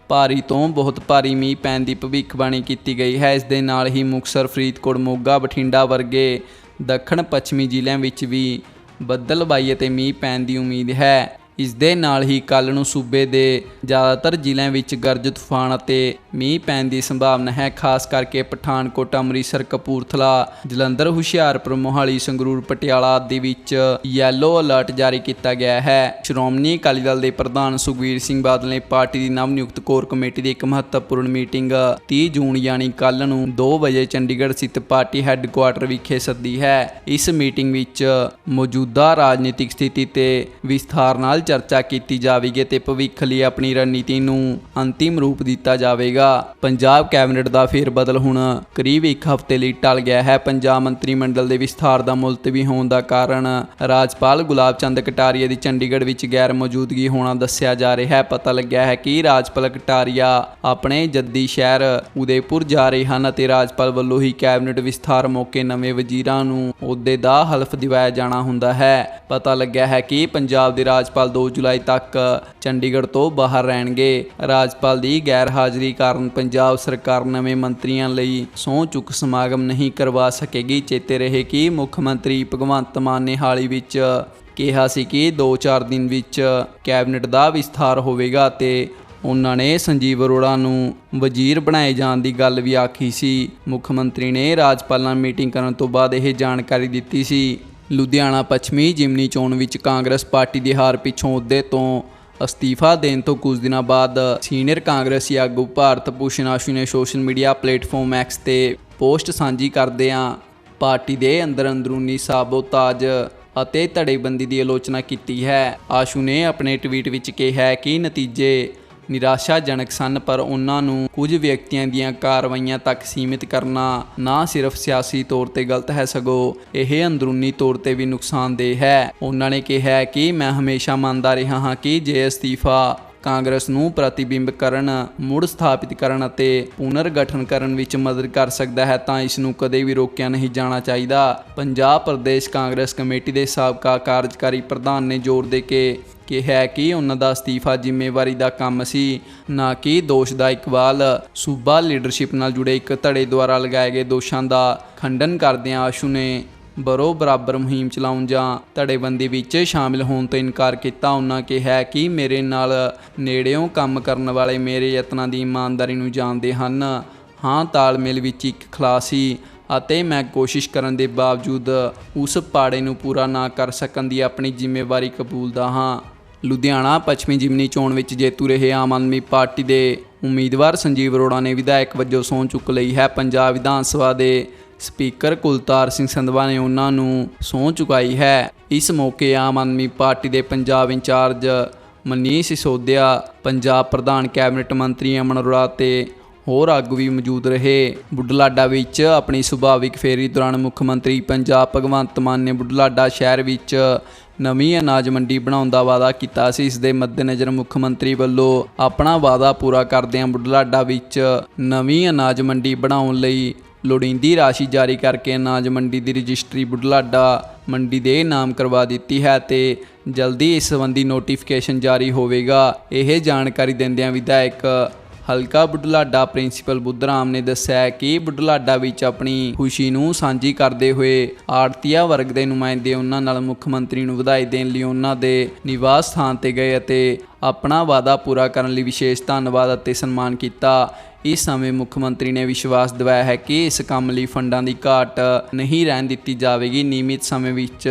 ਭਾਰੀ ਤੋਂ ਬਹੁਤ ਭਾਰੀ ਮੀਂਹ ਪੈਣ ਦੀ ਭਵਿੱਖਬਾਣੀ ਕੀਤੀ ਗਈ ਹੈ। ਇਸ ਦੇ ਨਾਲ ਹੀ ਮੁਕਸਰ ਫਰੀਦਕੋਟ, ਮੋਗਾ, ਬਠਿੰਡਾ ਵਰਗੇ ਦੱਖਣ ਪੱਛਮੀ ਜ਼ਿਲ੍ਹਿਆਂ ਵਿੱਚ ਵੀ ਬੱਦਲਬਾਈ ਅਤੇ ਮੀਂਹ ਪੈਣ ਦੀ ਉਮੀਦ ਹੈ। ਇਸ ਦੇ ਨਾਲ ਹੀ ਕੱਲ ਨੂੰ ਸੂਬੇ ਦੇ ਜ਼ਿਆਦਾਤਰ ਜ਼ਿਲ੍ਹਿਆਂ ਵਿੱਚ ਗਰਜ ਤੂਫਾਨ ਅਤੇ ਮੀਂਹ ਪੈਣ ਦੀ ਸੰਭਾਵਨਾ ਹੈ, ਖਾਸ ਕਰਕੇ ਪਠਾਨਕੋਟ, ਅੰਮ੍ਰਿਤਸਰ, ਕਪੂਰਥਲਾ, ਜਲੰਧਰ, ਹੁਸ਼ਿਆਰਪੁਰ, ਮੋਹਾਲੀ, ਸੰਗਰੂਰ, ਪਟਿਆਲਾ ਆਦਿ ਵਿੱਚ ਯੈਲੋ ਅਲਰਟ ਜਾਰੀ ਕੀਤਾ ਗਿਆ ਹੈ। ਸ਼੍ਰੋਮਣੀ ਅਕਾਲੀ ਦਲ ਦੇ ਪ੍ਰਧਾਨ ਸੁਖਬੀਰ ਸਿੰਘ ਬਾਦਲ ਨੇ ਪਾਰਟੀ ਦੀ ਨਵ ਨਿਯੁਕਤ ਕੋਰ ਕਮੇਟੀ ਦੀ ਇੱਕ ਮਹੱਤਵਪੂਰਨ ਮੀਟਿੰਗ 30 ਜੂਨ ਯਾਨੀ ਕੱਲ ਨੂੰ 2 ਵਜੇ ਚੰਡੀਗੜ੍ਹ ਸਥਿਤ ਪਾਰਟੀ ਹੈੱਡਕੁਆਰਟਰ ਵਿਖੇ ਸੱਦੀ ਹੈ। ਇਸ ਮੀਟਿੰਗ ਵਿੱਚ ਮੌਜੂਦਾ ਰਾਜਨੀਤਿਕ ਸਥਿਤੀ ਤੇ ਵਿਸਥਾਰ ਨਾਲ ਚਰਚਾ ਕੀਤੀ ਜਾਵੇਗੀ ਤੇ ਭਵਿੱਖ ਲਈ ਆਪਣੀ ਰਣਨੀਤੀ ਨੂੰ ਅੰਤਿਮ ਰੂਪ ਦਿੱਤਾ ਜਾਵੇਗਾ। ਪੰਜਾਬ ਕੈਬਨਿਟ ਦਾ ਫੇਰ ਬਦਲ ਹੁਣ ਕਰੀਬ ਇੱਕ ਹਫ਼ਤੇ ਲਈ ਟਲ ਗਿਆ ਹੈ। ਪੰਜਾਬ ਮੰਤਰੀ ਮੰਡਲ ਦੇ ਵਿਸਥਾਰ ਦਾ ਮੁਲਤਵੀ ਹੋਣ ਦਾ ਕਾਰਨ ਰਾਜਪਾਲ ਗੁਲਾਬ ਚੰਦ ਕਟਾਰੀਆ ਦੀ ਚੰਡੀਗੜ੍ਹ ਵਿੱਚ ਗੈਰ ਮੌਜੂਦਗੀ ਹੋਣਾ ਦੱਸਿਆ ਜਾ ਰਿਹਾ ਹੈ। ਪਤਾ ਲੱਗਿਆ ਹੈ ਕਿ ਰਾਜਪਾਲ ਕਟਾਰੀਆ ਆਪਣੇ ਜੱਦੀ ਸ਼ਹਿਰ ਉਦੈਪੁਰ ਜਾ ਰਹੇ ਹਨ ਅਤੇ ਰਾਜਪਾਲ ਵੱਲੋਂ ਹੀ ਕੈਬਨਿਟ ਵਿਸਥਾਰ ਮੌਕੇ ਨਵੇਂ ਵਜ਼ੀਰਾਂ ਨੂੰ ਅਹੁਦੇ ਦਾ ਹਲਫ ਦਿਵਾਇਆ ਜਾਣਾ ਹੁੰਦਾ ਹੈ। ਪਤਾ ਲੱਗਿਆ ਹੈ ਕਿ ਪੰਜਾਬ ਦੇ ਰਾਜਪਾਲ 2 ਜੁਲਾਈ ਤੱਕ ਚੰਡੀਗੜ੍ਹ ਤੋਂ ਬਾਹਰ ਰਹਿਣਗੇ। ਰਾਜਪਾਲ ਦੀ ਗੈਰ ਹਾਜ਼ਰੀ ਕਾਰਨ ਪੰਜਾਬ ਸਰਕਾਰ ਨਵੇਂ ਮੰਤਰੀਆਂ ਲਈ ਸਹੁੰ ਚੁੱਕ ਸਮਾਗਮ ਨਹੀਂ ਕਰਵਾ ਸਕੇਗੀ। ਚੇਤੇ ਰਹੇ ਕਿ ਮੁੱਖ ਮੰਤਰੀ ਭਗਵੰਤ ਮਾਨ ਨੇ ਹਾਲ ਹੀ ਵਿੱਚ ਕਿਹਾ ਸੀ ਕਿ 2-4 ਦਿਨ ਵਿੱਚ ਕੈਬਨਿਟ ਦਾ ਵਿਸਥਾਰ ਹੋਵੇਗਾ ਤੇ ਉਹਨਾਂ ਨੇ ਸੰਜੀਵ ਅਰੋੜਾ ਨੂੰ ਵਜ਼ੀਰ ਬਣਾਏ ਜਾਣ ਦੀ ਗੱਲ ਵੀ ਆਖੀ ਸੀ। ਮੁੱਖ ਮੰਤਰੀ ਨੇ ਰਾਜਪਾਲ ਨਾਲ ਮੀਟਿੰਗ ਕਰਨ ਤੋਂ ਬਾਅਦ ਇਹ ਜਾਣਕਾਰੀ ਦਿੱਤੀ ਸੀ। ਲੁਧਿਆਣਾ ਪੱਛਮੀ ਜਿਮਨੀ ਚੋਣ ਵਿੱਚ ਕਾਂਗਰਸ ਪਾਰਟੀ ਦੀ ਹਾਰ ਪਿੱਛੋਂ ਅਹੁਦੇ ਤੋਂ ਅਸਤੀਫਾ ਦੇਣ ਤੋਂ ਕੁਝ ਦਿਨਾਂ ਬਾਅਦ ਸੀਨੀਅਰ ਕਾਂਗਰਸੀ ਆਗੂ ਭਾਰਤ ਭੂਸ਼ਣ ਆਸ਼ੂ ਨੇ ਸੋਸ਼ਲ ਮੀਡੀਆ ਪਲੇਟਫਾਰਮ ਐਕਸ ਤੇ ਪੋਸਟ ਸਾਂਝੀ ਕਰਦਿਆਂ ਪਾਰਟੀ ਦੇ ਅੰਦਰ ਅੰਦਰੂਨੀ ਸਾਬੋਤਾਜ ਅਤੇ ਧੜੇਬੰਦੀ ਦੀ ਆਲੋਚਨਾ ਕੀਤੀ ਹੈ। ਆਸ਼ੂ ਨੇ ਆਪਣੇ ਟਵੀਟ ਵਿੱਚ ਕਿਹਾ ਕਿ ਨਤੀਜੇ ਨਿਰਾਸ਼ਾਜਨਕ ਸਨ, ਪਰ ਉਹਨਾਂ ਨੂੰ ਕੁਝ ਵਿਅਕਤੀਆਂ ਦੀਆਂ ਕਾਰਵਾਈਆਂ ਤੱਕ ਸੀਮਿਤ ਕਰਨਾ ਨਾ ਸਿਰਫ ਸਿਆਸੀ ਤੌਰ ਤੇ ਗਲਤ ਹੈ ਸਗੋਂ ਇਹ ਅੰਦਰੂਨੀ ਤੌਰ ਤੇ ਵੀ ਨੁਕਸਾਨਦੇਹ ਹੈ। ਉਹਨਾਂ ਨੇ ਕਿਹਾ ਕਿ ਮੈਂ ਹਮੇਸ਼ਾ ਮੰਨਦਾ ਰਿਹਾ ਹਾਂ ਕਿ ਜੇ ਅਸਤੀਫਾ ਕਾਂਗਰਸ ਨੂੰ ਪ੍ਰਤੀਬਿੰਬ ਕਰਨ, ਮੁੜ ਸਥਾਪਿਤ ਕਰਨ ਅਤੇ ਪੁਨਰ ਗਠਨ ਕਰਨ ਵਿੱਚ ਮਦਦ ਕਰ ਸਕਦਾ ਹੈ, ਤਾਂ ਇਸ ਨੂੰ ਕਦੇ ਵੀ ਰੋਕਿਆ ਨਹੀਂ ਜਾਣਾ ਚਾਹੀਦਾ। ਪੰਜਾਬ ਪ੍ਰਦੇਸ਼ ਕਾਂਗਰਸ ਕਮੇਟੀ ਦੇ ਸਾਬਕਾ ਕਾਰਜਕਾਰੀ ਪ੍ਰਧਾਨ ਨੇ ਜ਼ੋਰ ਦੇ ਕੇ ਕਿਹਾ ਹੈ ਕਿ ਉਹਨਾਂ ਦਾ ਅਸਤੀਫਾ ਜ਼ਿੰਮੇਵਾਰੀ ਦਾ ਕੰਮ ਸੀ, ਨਾ ਕਿ ਦੋਸ਼ ਦਾ ਇਕਬਾਲ। ਸੂਬਾ ਲੀਡਰਸ਼ਿਪ ਨਾਲ ਜੁੜੇ ਇੱਕ ਧੜੇ ਦੁਆਰਾ ਲਗਾਏ ਗਏ ਦੋਸ਼ਾਂ ਦਾ ਖੰਡਨ ਕਰਦਿਆਂ ਆਸ਼ੂ ਨੇ ਬਰੋ ਬਰਾਬਰ ਮੁਹਿੰਮ ਚਲਾਉਣ ਜਾਂ ਧੜੇਬੰਦੀ ਵਿੱਚ ਸ਼ਾਮਿਲ ਹੋਣ ਤੋਂ ਇਨਕਾਰ ਕੀਤਾ। ਉਹਨਾਂ ਕਿਹਾ ਕਿ ਮੇਰੇ ਨਾਲ ਨੇੜਿਓਂ ਕੰਮ ਕਰਨ ਵਾਲੇ ਮੇਰੇ ਯਤਨਾਂ ਦੀ ਇਮਾਨਦਾਰੀ ਨੂੰ ਜਾਣਦੇ ਹਨ। ਹਾਂ, ਤਾਲਮੇਲ ਵਿੱਚ ਇੱਕ ਖਲਾਸੀ ਅਤੇ ਮੈਂ ਕੋਸ਼ਿਸ਼ ਕਰਨ ਦੇ ਬਾਵਜੂਦ ਉਸ ਪਾੜੇ ਨੂੰ ਪੂਰਾ ਨਾ ਕਰ ਸਕਣ ਦੀ ਆਪਣੀ ਜ਼ਿੰਮੇਵਾਰੀ ਕਬੂਲਦਾ ਹਾਂ। ਲੁਧਿਆਣਾ, ਪੱਛਮੀ ਜਿਮਨੀ ਚੋਣ ਵਿੱਚ ਜੇਤੂ ਰਹੇ ਆਮ ਆਦਮੀ ਪਾਰਟੀ ਦੇ ਉਮੀਦਵਾਰ ਸੰਜੀਵ ਅਰੋੜਾ ਨੇ ਵਿਧਾਇਕ ਵਜੋਂ ਸਹੁੰ ਚੁੱਕ ਲਈ ਹੈ ਪੰਜਾਬ ਵਿਧਾਨ ਸਭਾ ਦੇ ਸਪੀਕਰ ਕੁਲਤਾਰ ਸਿੰਘ ਸੰਧਵਾ ਨੇ ਉਹਨਾਂ ਨੂੰ ਸਹੁੰ ਚੁਕਾਈ ਹੈ। ਇਸ ਮੌਕੇ ਆਮ ਆਦਮੀ ਪਾਰਟੀ ਦੇ ਪੰਜਾਬ ਇੰਚਾਰਜ ਮਨੀਸ਼ ਸਿਸੋਦੀਆ, ਪੰਜਾਬ ਪ੍ਰਧਾਨ ਕੈਬਨਿਟ ਮੰਤਰੀ ਅਮਨ ਅਰੋੜਾ ਤੇ ਹੋਰ ਆਗੂ ਵੀ ਮੌਜੂਦ ਰਹੇ। ਬੁੱਢਲਾਡਾ ਵਿੱਚ ਆਪਣੀ ਸੁਭਾਵਿਕ ਫੇਰੀ ਦੌਰਾਨ ਮੁੱਖ ਮੰਤਰੀ ਪੰਜਾਬ ਭਗਵੰਤ ਮਾਨ ਨੇ ਬੁੱਢਲਾਡਾ ਸ਼ਹਿਰ ਵਿੱਚ ਨਵੀਂ ਅਨਾਜ ਮੰਡੀ ਬਣਾਉਣ ਦਾ ਵਾਅਦਾ ਕੀਤਾ ਸੀ। ਇਸ ਦੇ ਮੱਦੇਨਜ਼ਰ ਮੁੱਖ ਮੰਤਰੀ ਵੱਲੋਂ ਆਪਣਾ ਵਾਅਦਾ ਪੂਰਾ ਕਰਦਿਆਂ ਬੁੱਢਲਾਡਾ ਵਿੱਚ ਨਵੀਂ ਅਨਾਜ ਮੰਡੀ ਬਣਾਉਣ ਲਈ ਲੋੜੀਂਦੀ ਰਾਸ਼ੀ ਜਾਰੀ ਕਰਕੇ ਅਨਾਜ ਮੰਡੀ ਦੀ ਰਜਿਸਟਰੀ ਬੁੱਢਲਾਡਾ ਮੰਡੀ ਦੇ ਨਾਮ ਕਰਵਾ ਦਿੱਤੀ ਹੈ ਤੇ ਜਲਦੀ ਇਸ ਸੰਬੰਧੀ ਨੋਟੀਫਿਕੇਸ਼ਨ ਜਾਰੀ ਹੋਵੇਗਾ। ਇਹ ਜਾਣਕਾਰੀ ਦਿੰਦਿਆਂ ਵਿਧਾਇਕ ਹਲਕਾ ਬੁੱਢਲਾਡਾ ਪ੍ਰਿੰਸੀਪਲ ਬੁੱਧਰਾਮ ਨੇ ਦੱਸਿਆ ਕਿ ਬੁੱਢਲਾਡਾ ਵਿੱਚ ਆਪਣੀ ਖੁਸ਼ੀ ਨੂੰ ਸਾਂਝੀ ਕਰਦੇ ਹੋਏ ਆੜਤੀਆ ਵਰਗ ਦੇ ਨੁਮਾਇੰਦੇ ਉਹਨਾਂ ਨਾਲ ਮੁੱਖ ਮੰਤਰੀ ਨੂੰ ਵਧਾਈ ਦੇਣ ਲਈ ਉਹਨਾਂ ਦੇ ਨਿਵਾਸ ਸਥਾਨ ਤੇ ਗਏ ਅਤੇ ਆਪਣਾ ਵਾਅਦਾ ਪੂਰਾ ਕਰਨ ਲਈ ਵਿਸ਼ੇਸ਼ ਧੰਨਵਾਦ ਅਤੇ ਸਨਮਾਨ ਕੀਤਾ। ਇਸ ਸਮੇਂ ਮੁੱਖ ਮੰਤਰੀ ਨੇ ਵਿਸ਼ਵਾਸ ਦਿਵਾਇਆ ਹੈ ਕਿ ਇਸ ਕੰਮ ਲਈ ਫੰਡਾਂ ਦੀ ਘਾਟ ਨਹੀਂ ਰਹਿਣ ਦਿੱਤੀ ਜਾਵੇਗੀ। ਨਿਯਮਿਤ ਸਮੇਂ ਵਿੱਚ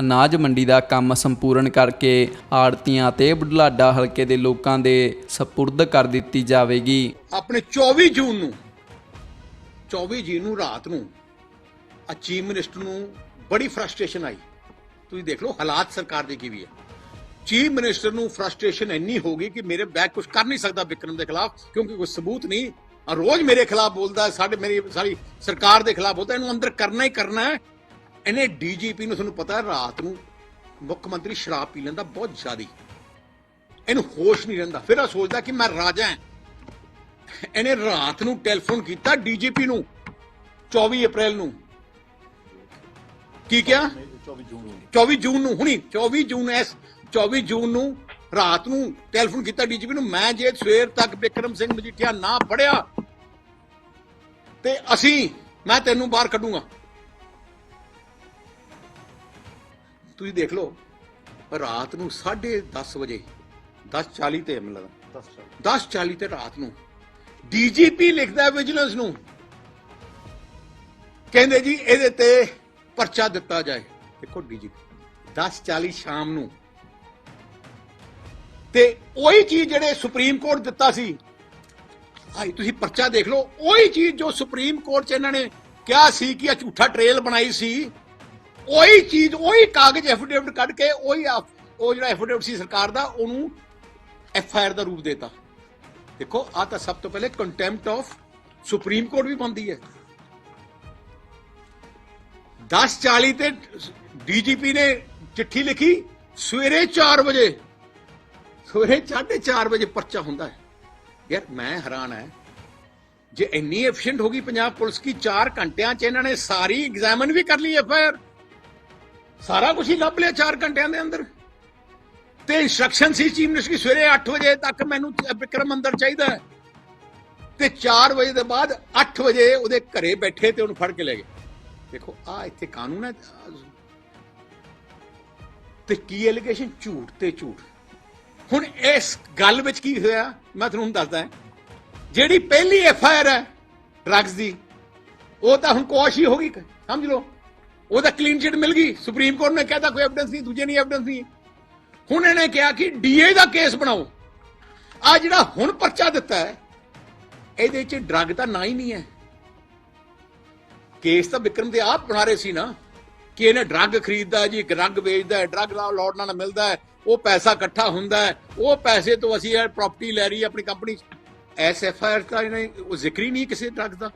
ਅਨਾਜ ਮੰਡੀ ਦਾ ਕੰਮ ਸੰਪੂਰਨ ਕਰਕੇ ਆੜਤੀਆਂ ਤੇ ਬੁਢਲਾਡਾ ਹਲਕੇ ਦੇ ਲੋਕਾਂ ਦੇ ਸਪੁਰਦ ਕਰ ਦਿੱਤੀ ਜਾਵੇਗੀ। ਆਪਣੇ 24 ਜੂਨ ਨੂੰ 24 ਜੂਨ ਨੂੰ ਰਾਤ ਨੂੰ ਆ ਚੀਫ ਮਿਨਿਸਟਰ ਨੂੰ ਬੜੀ ਫਰਸਟ੍ਰੇਸ਼ਨ ਆਈ। ਤੁਸੀਂ ਦੇਖ ਲਓ ਹਾਲਾਤ ਸਰਕਾਰ ਦੇ ਕੀ ਵੀ ਹੈ ਚੀਫ ਮਿਨਿਸਟਰ ਨੂੰ ਫਰਸਟ੍ਰੇਸ਼ਨ ਇੰਨੀ ਹੋ ਗਈ ਕਿ ਮੇਰੇ ਬੈਕ ਕੁਝ ਕਰ ਨਹੀਂ ਸਕਦਾ ਵਿਕਰਮ ਦੇ ਖਿਲਾਫ, ਕਿਉਂਕਿ ਕੋਈ ਸਬੂਤ ਨਹੀਂ। ਰੋਜ਼ ਮੇਰੇ ਖਿਲਾਫ ਬੋਲਦਾ, ਸਾਡੇ ਮੇਰੀ ਸਾਰੀ ਸਰਕਾਰ ਦੇ ਖਿਲਾਫ ਬੋਲਦਾ, ਇਹਨੂੰ ਅੰਦਰ ਕਰਨਾ ਹੀ ਕਰਨਾ ਹੈ। ਇਹਨੇ ਡੀਜੀਪੀ ਨੂੰ ਤੁਹਾਨੂੰ ਪਤਾ ਰਾਤ ਨੂੰ ਮੁੱਖ ਮੰਤਰੀ ਸ਼ਰਾਬ ਪੀ ਲੈਂਦਾ ਬਹੁਤ ਜ਼ਿਆਦੀ। ਇਹਨੂੰ ਹੋਸ਼ ਨਹੀਂ ਰਹਿੰਦਾ। ਫਿਰ ਇਹ ਸੋਚਦਾ ਕਿ ਮੈਂ ਰਾਜਾ ਹਾਂ। ਇਹਨੇ ਰਾਤ ਨੂੰ ਟੈਲੀਫੋਨ ਕੀਤਾ ਡੀਜੀਪੀ ਨੂੰ 24 ਅਪ੍ਰੈਲ ਨੂੰ। ਕੀ ਕਿਹਾ? 24 ਜੂਨ ਨੂੰ ਚੌਵੀ ਜੂਨ ਨੂੰ। ਹੁਣੀ 24 ਜੂਨ ਐਸ 24 ਜੂਨ ਨੂੰ ਰਾਤ ਨੂੰ ਟੈਲੀਫੋਨ ਕੀਤਾ ਡੀਜੀਪੀ ਨੂੰ, ਮੈਂ ਜੇ ਸਵੇਰ ਤੱਕ ਬਿਕਰਮ ਸਿੰਘ ਮਜੀਠੀਆ ਨਾ ਫੜਿਆ ਤੇ ਅਸੀਂ, ਮੈਂ ਤੈਨੂੰ ਬਾਹਰ ਕੱਢੂੰਗਾ। ਤੁਸੀਂ ਦੇਖ ਲਓ ਰਾਤ ਨੂੰ 10:30 ਵਜੇ 10:40 ਤੇ 10 10:40 ਤੇ ਰਾਤ ਨੂੰ ਡੀਜੀਪੀ ਲਿਖਦਾ ਵਿਜੀਲੈਂਸ ਨੂੰ। ਕਹਿੰਦੇ ਜੀ ਇਹਦੇ ਤੇ ਪਰਚਾ ਦਿੱਤਾ ਜਾਏ। ਦੇਖੋ ਡੀਜੀਪੀ 10:40 ਸ਼ਾਮ ਨੂੰ। ਤੇ ਉਹੀ ਚੀਜ਼ ਜਿਹੜੇ ਸੁਪਰੀਮ ਕੋਰਟ ਦਿੱਤਾ ਸੀ ਆਈ ਤੁਸੀਂ ਪਰਚਾ ਦੇਖ ਲਓ ਉਹੀ ਚੀਜ਼ ਜੋ ਸੁਪਰੀਮ ਕੋਰਟ 'ਚ ਇਹਨਾਂ ਨੇ ਕਿਹਾ ਸੀ ਕਿ ਇਹ ਝੂਠਾ ਟ੍ਰੇਲ ਬਣਾਈ ਸੀ ਉਹੀ ਚੀਜ਼, ਉਹੀ ਕਾਗਜ਼ ਐਫੀਡੇਵਿਟ ਕੱਢ ਕੇ ਉਹੀ ਆਫ- ਉਹ ਜਿਹੜਾ ਐਫੀਡੇਵਿਟ ਸੀ ਸਰਕਾਰ ਦਾ, ਉਹਨੂੰ ਐਫ ਆਈ ਆਰ ਦਾ ਰੂਪ ਦੇਤਾ। ਦੇਖੋ ਆ ਤਾਂ ਸਭ ਤੋਂ ਪਹਿਲੇ ਕੰਟੈਂਪਟ ਆਫ ਸੁਪਰੀਮ ਕੋਰਟ ਵੀ ਬਣਦੀ ਹੈ। 10:40 ਤੇ ਡੀਜੀਪੀ ਨੇ ਚਿੱਠੀ ਲਿਖੀ, ਸਵੇਰੇ 4 ਵਜੇ। ਸਵੇਰੇ 4:30 ਵਜੇ ਪਰਚਾ ਹੁੰਦਾ ਹੈ। ਯਾਰ, ਮੈਂ ਹੈਰਾਨ ਹੈ। ਜੇ ਇੰਨੀ ਐਫੀਸ਼ੀਐਂਟ ਹੋ ਗਈ ਪੰਜਾਬ ਪੁਲਿਸ ਕੀ 4 ਘੰਟਿਆਂ ਚ ਇਹਨਾਂ ਨੇ ਸਾਰੀ ਐਗਜ਼ਾਮਨ ਵੀ ਕਰ ਲਈ ਐਫ ਆਈ ਆਰ ਸਾਰਾ ਕੁਝ ਹੀ ਲੱਭ ਲਿਆ 4 ਘੰਟਿਆਂ ਦੇ ਅੰਦਰ। ਤੇ ਇਨਸਟਰਕਸ਼ਨ ਸੀ ਚੀਫ ਮਿਨਿਸਟਰ ਦੀ ਸਵੇਰੇ 8 ਵਜੇ ਤੱਕ ਮੈਨੂੰ ਵਿਕਰਮ ਅੰਦਰ ਚਾਹੀਦਾ ਹੈ। ਤੇ 4 ਵਜੇ ਦੇ ਬਾਅਦ 8 ਵਜੇ ਉਹਦੇ ਘਰੇ ਬੈਠੇ ਤੇ ਉਹਨੂੰ ਫੜ ਕੇ ਲੈ ਗਏ। ਦੇਖੋ ਆ ਇੱਥੇ ਕਾਨੂੰਨ ਹੈ। ਤੇ ਕੀ ਐਲੀਗੇਸ਼ਨ ਝੂਠ ਤੇ ਝੂਠ। ਹੁਣ ਇਸ ਗੱਲ ਵਿੱਚ ਕੀ ਹੋਇਆ? ਮੈਂ ਤੁਹਾਨੂੰ ਦੱਸਦਾ ਹਾਂ। ਜਿਹੜੀ ਪਹਿਲੀ ਐਫ ਆਈ ਆਰ ਹੈ ਡਰੱਗਸ ਦੀ, ਉਹ ਤਾਂ ਹੁਣ ਕੋਸ਼ ਹੀ ਹੋ ਗਈ। ਸਮਝ ਲਓ। ਉਹਦਾ ਕਲੀਨ ਚਿਟ ਮਿਲ ਗਈ, ਸੁਪਰੀਮ ਕੋਰਟ ਨੇ ਕਹਿਤਾ ਕੋਈ ਐਵੀਡੈਂਸ ਨਹੀਂ, ਦੂਜੇ ਨਹੀਂ ਐਵੀਡੈਂਸ ਨਹੀਂ। ਹੁਣ ਇਹਨੇ ਕਿਹਾ ਕਿ ਡੀਏ ਦਾ ਕੇਸ ਬਣਾਓ। ਆ ਜਿਹੜਾ ਹੁਣ ਪਰਚਾ ਦਿੱਤਾ ਹੈ, ਇਹਦੇ ਚ ਡਰੱਗ ਤਾਂ ਨਾ ਹੀ ਨਹੀਂ ਹੈ। ਕੇਸ ਤਾਂ ਵਿਕਰਮ ਦੇ ਆਪ ਬਣਾ ਰਹੇ ਸੀ ਨਾ, ਕਿ ਇਹਨੇ ਡਰੱਗ ਖਰੀਦਦਾ ਜੀ ਡਰੱਗ ਵੇਚਦਾ ਹੈ ਡਰੱਗ ਨਾਲ ਲੋਡ ਨਾਲ ਮਿਲਦਾ ਹੈ, ਉਹ ਪੈਸਾ ਇਕੱਠਾ ਹੁੰਦਾ ਹੈ, ਉਹ ਪੈਸੇ ਤੋਂ ਅਸੀਂ ਇਹ ਪ੍ਰਾਪਰਟੀ ਲੈ ਰਹੀ ਹੈ ਆਪਣੀ ਕੰਪਨੀ 'ਚ। ਐਸ ਐਫ ਆਈ ਆਰ ਦਾ ਇਹਨੇ ਉਹ ਜ਼ਿਕਰ ਹੀ ਨਹੀਂ ਕਿਸੇ ਡਰੱਗ ਦਾ।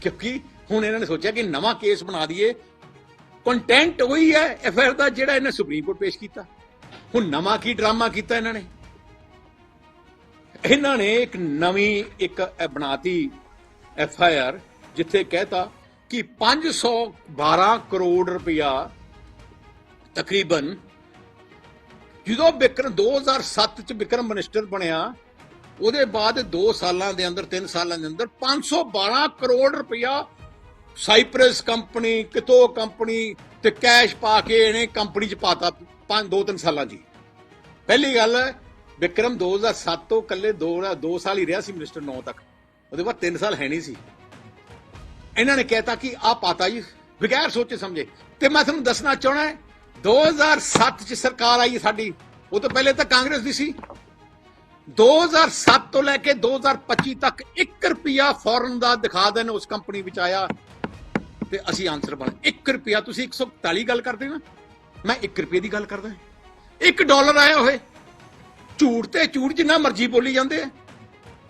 ਕਿਉਂਕਿ ਹੁਣ ਇਹਨਾਂ ਨੇ ਸੋਚਿਆ ਕਿ ਨਵਾਂ ਕੇਸ ਬਣਾ ਦਈਏ। ਕੰਟੈਂਟ ਉਹੀ ਹੈ ਐਫ ਆਈ ਆਰ ਦਾ, ਜਿਹੜਾ ਇਹਨੇ ਸੁਪਰੀਮ ਕੋਰਟ ਪੇਸ਼ ਕੀਤਾ। ਹੁਣ ਨਵਾਂ ਕੀ ਡਰਾਮਾ ਕੀਤਾ ਇਹਨਾਂ ਨੇ? ਇਹਨਾਂ ਨੇ ਇੱਕ ਨਵੀਂ ਇੱਕ ਇਹ ਬਣਾਤੀ ਐਫ ਆਈ ਆਰ ਜਿੱਥੇ ਕਹਿਤਾ ਕਿ 512 ਕਰੋੜ ਰੁਪਇਆ ਤਕਰੀਬਨ ਜਦੋਂ ਵਿਕਰਮ 2007 ਚ ਵਿਕਰਮ ਮਿਨਿਸਟਰ ਬਣਿਆ, ਉਹਦੇ ਬਾਅਦ 2 ਸਾਲਾਂ ਦੇ ਅੰਦਰ 3 ਸਾਲਾਂ ਦੇ ਅੰਦਰ 512 ਕਰੋੜ ਰੁਪਇਆ ਸਾਈਪ੍ਰਸ ਕੰਪਨੀ ਕਿਤੋ ਕੰਪਨੀ ਤੇ ਕੈਸ਼ ਪਾ ਕੇ ਇਹਨੇ ਕੰਪਨੀ ਚ ਪਾਤਾ 5 2 3 ਸਾਲਾਂ ਜੀ ਪਹਿਲੀ ਗੱਲ ਹੈ, ਵਿਕਰਮ 2007 ਤੋਂ ਕੱਲੇ 2 2 ਸਾਲ ਹੀ ਰਿਹਾ ਸੀ ਮਿਨਿਸਟਰ 9 ਤੱਕ। ਉਹਦੇ ਬਾਅਦ 3 ਸਾਲ ਹੈ ਨਹੀਂ ਸੀ। ਇਹਨਾਂ ਨੇ ਕਹਿਤਾ ਕਿ ਆ ਪਾਤਾ ਜੀ ਬਗੈਰ ਸੋਚੇ ਸਮਝੇ। ਤੇ ਮੈਂ ਤੁਹਾਨੂੰ ਦੱਸਣਾ ਚਾਹਣਾ 2007 ਚ ਸਰਕਾਰ ਆਈ ਸਾਡੀ। ਉਹ ਤੋਂ ਪਹਿਲੇ ਤਾਂ ਕਾਂਗਰਸ ਦੀ ਸੀ। 2007 ਤੋਂ ਲੈ ਕੇ 2025 ਤੱਕ 1 ਰੁਪਿਆ ਫੋਰਨ ਦਾ ਦਿਖਾ ਦੇਣ ਉਸ ਕੰਪਨੀ ਵਿੱਚ ਆਇਆ। ਤੇ ਅਸੀਂ ਆਨਸਰ ਬਣ 1 ਰੁਪਿਆ ਤੁਸੀਂ 141 ਗੱਲ ਕਰਦੇ ਹੋ ਮੈਂ 1 ਰੁਪਏ ਦੀ ਗੱਲ ਕਰਦਾ। 1 ਡਾਲਰ ਆਇਆ ਹੋਏ। ਝੂਠ ਤੇ ਝੂਠ ਜਿੰਨਾ ਮਰਜ਼ੀ ਬੋਲੀ ਜਾਂਦੇ ਆ।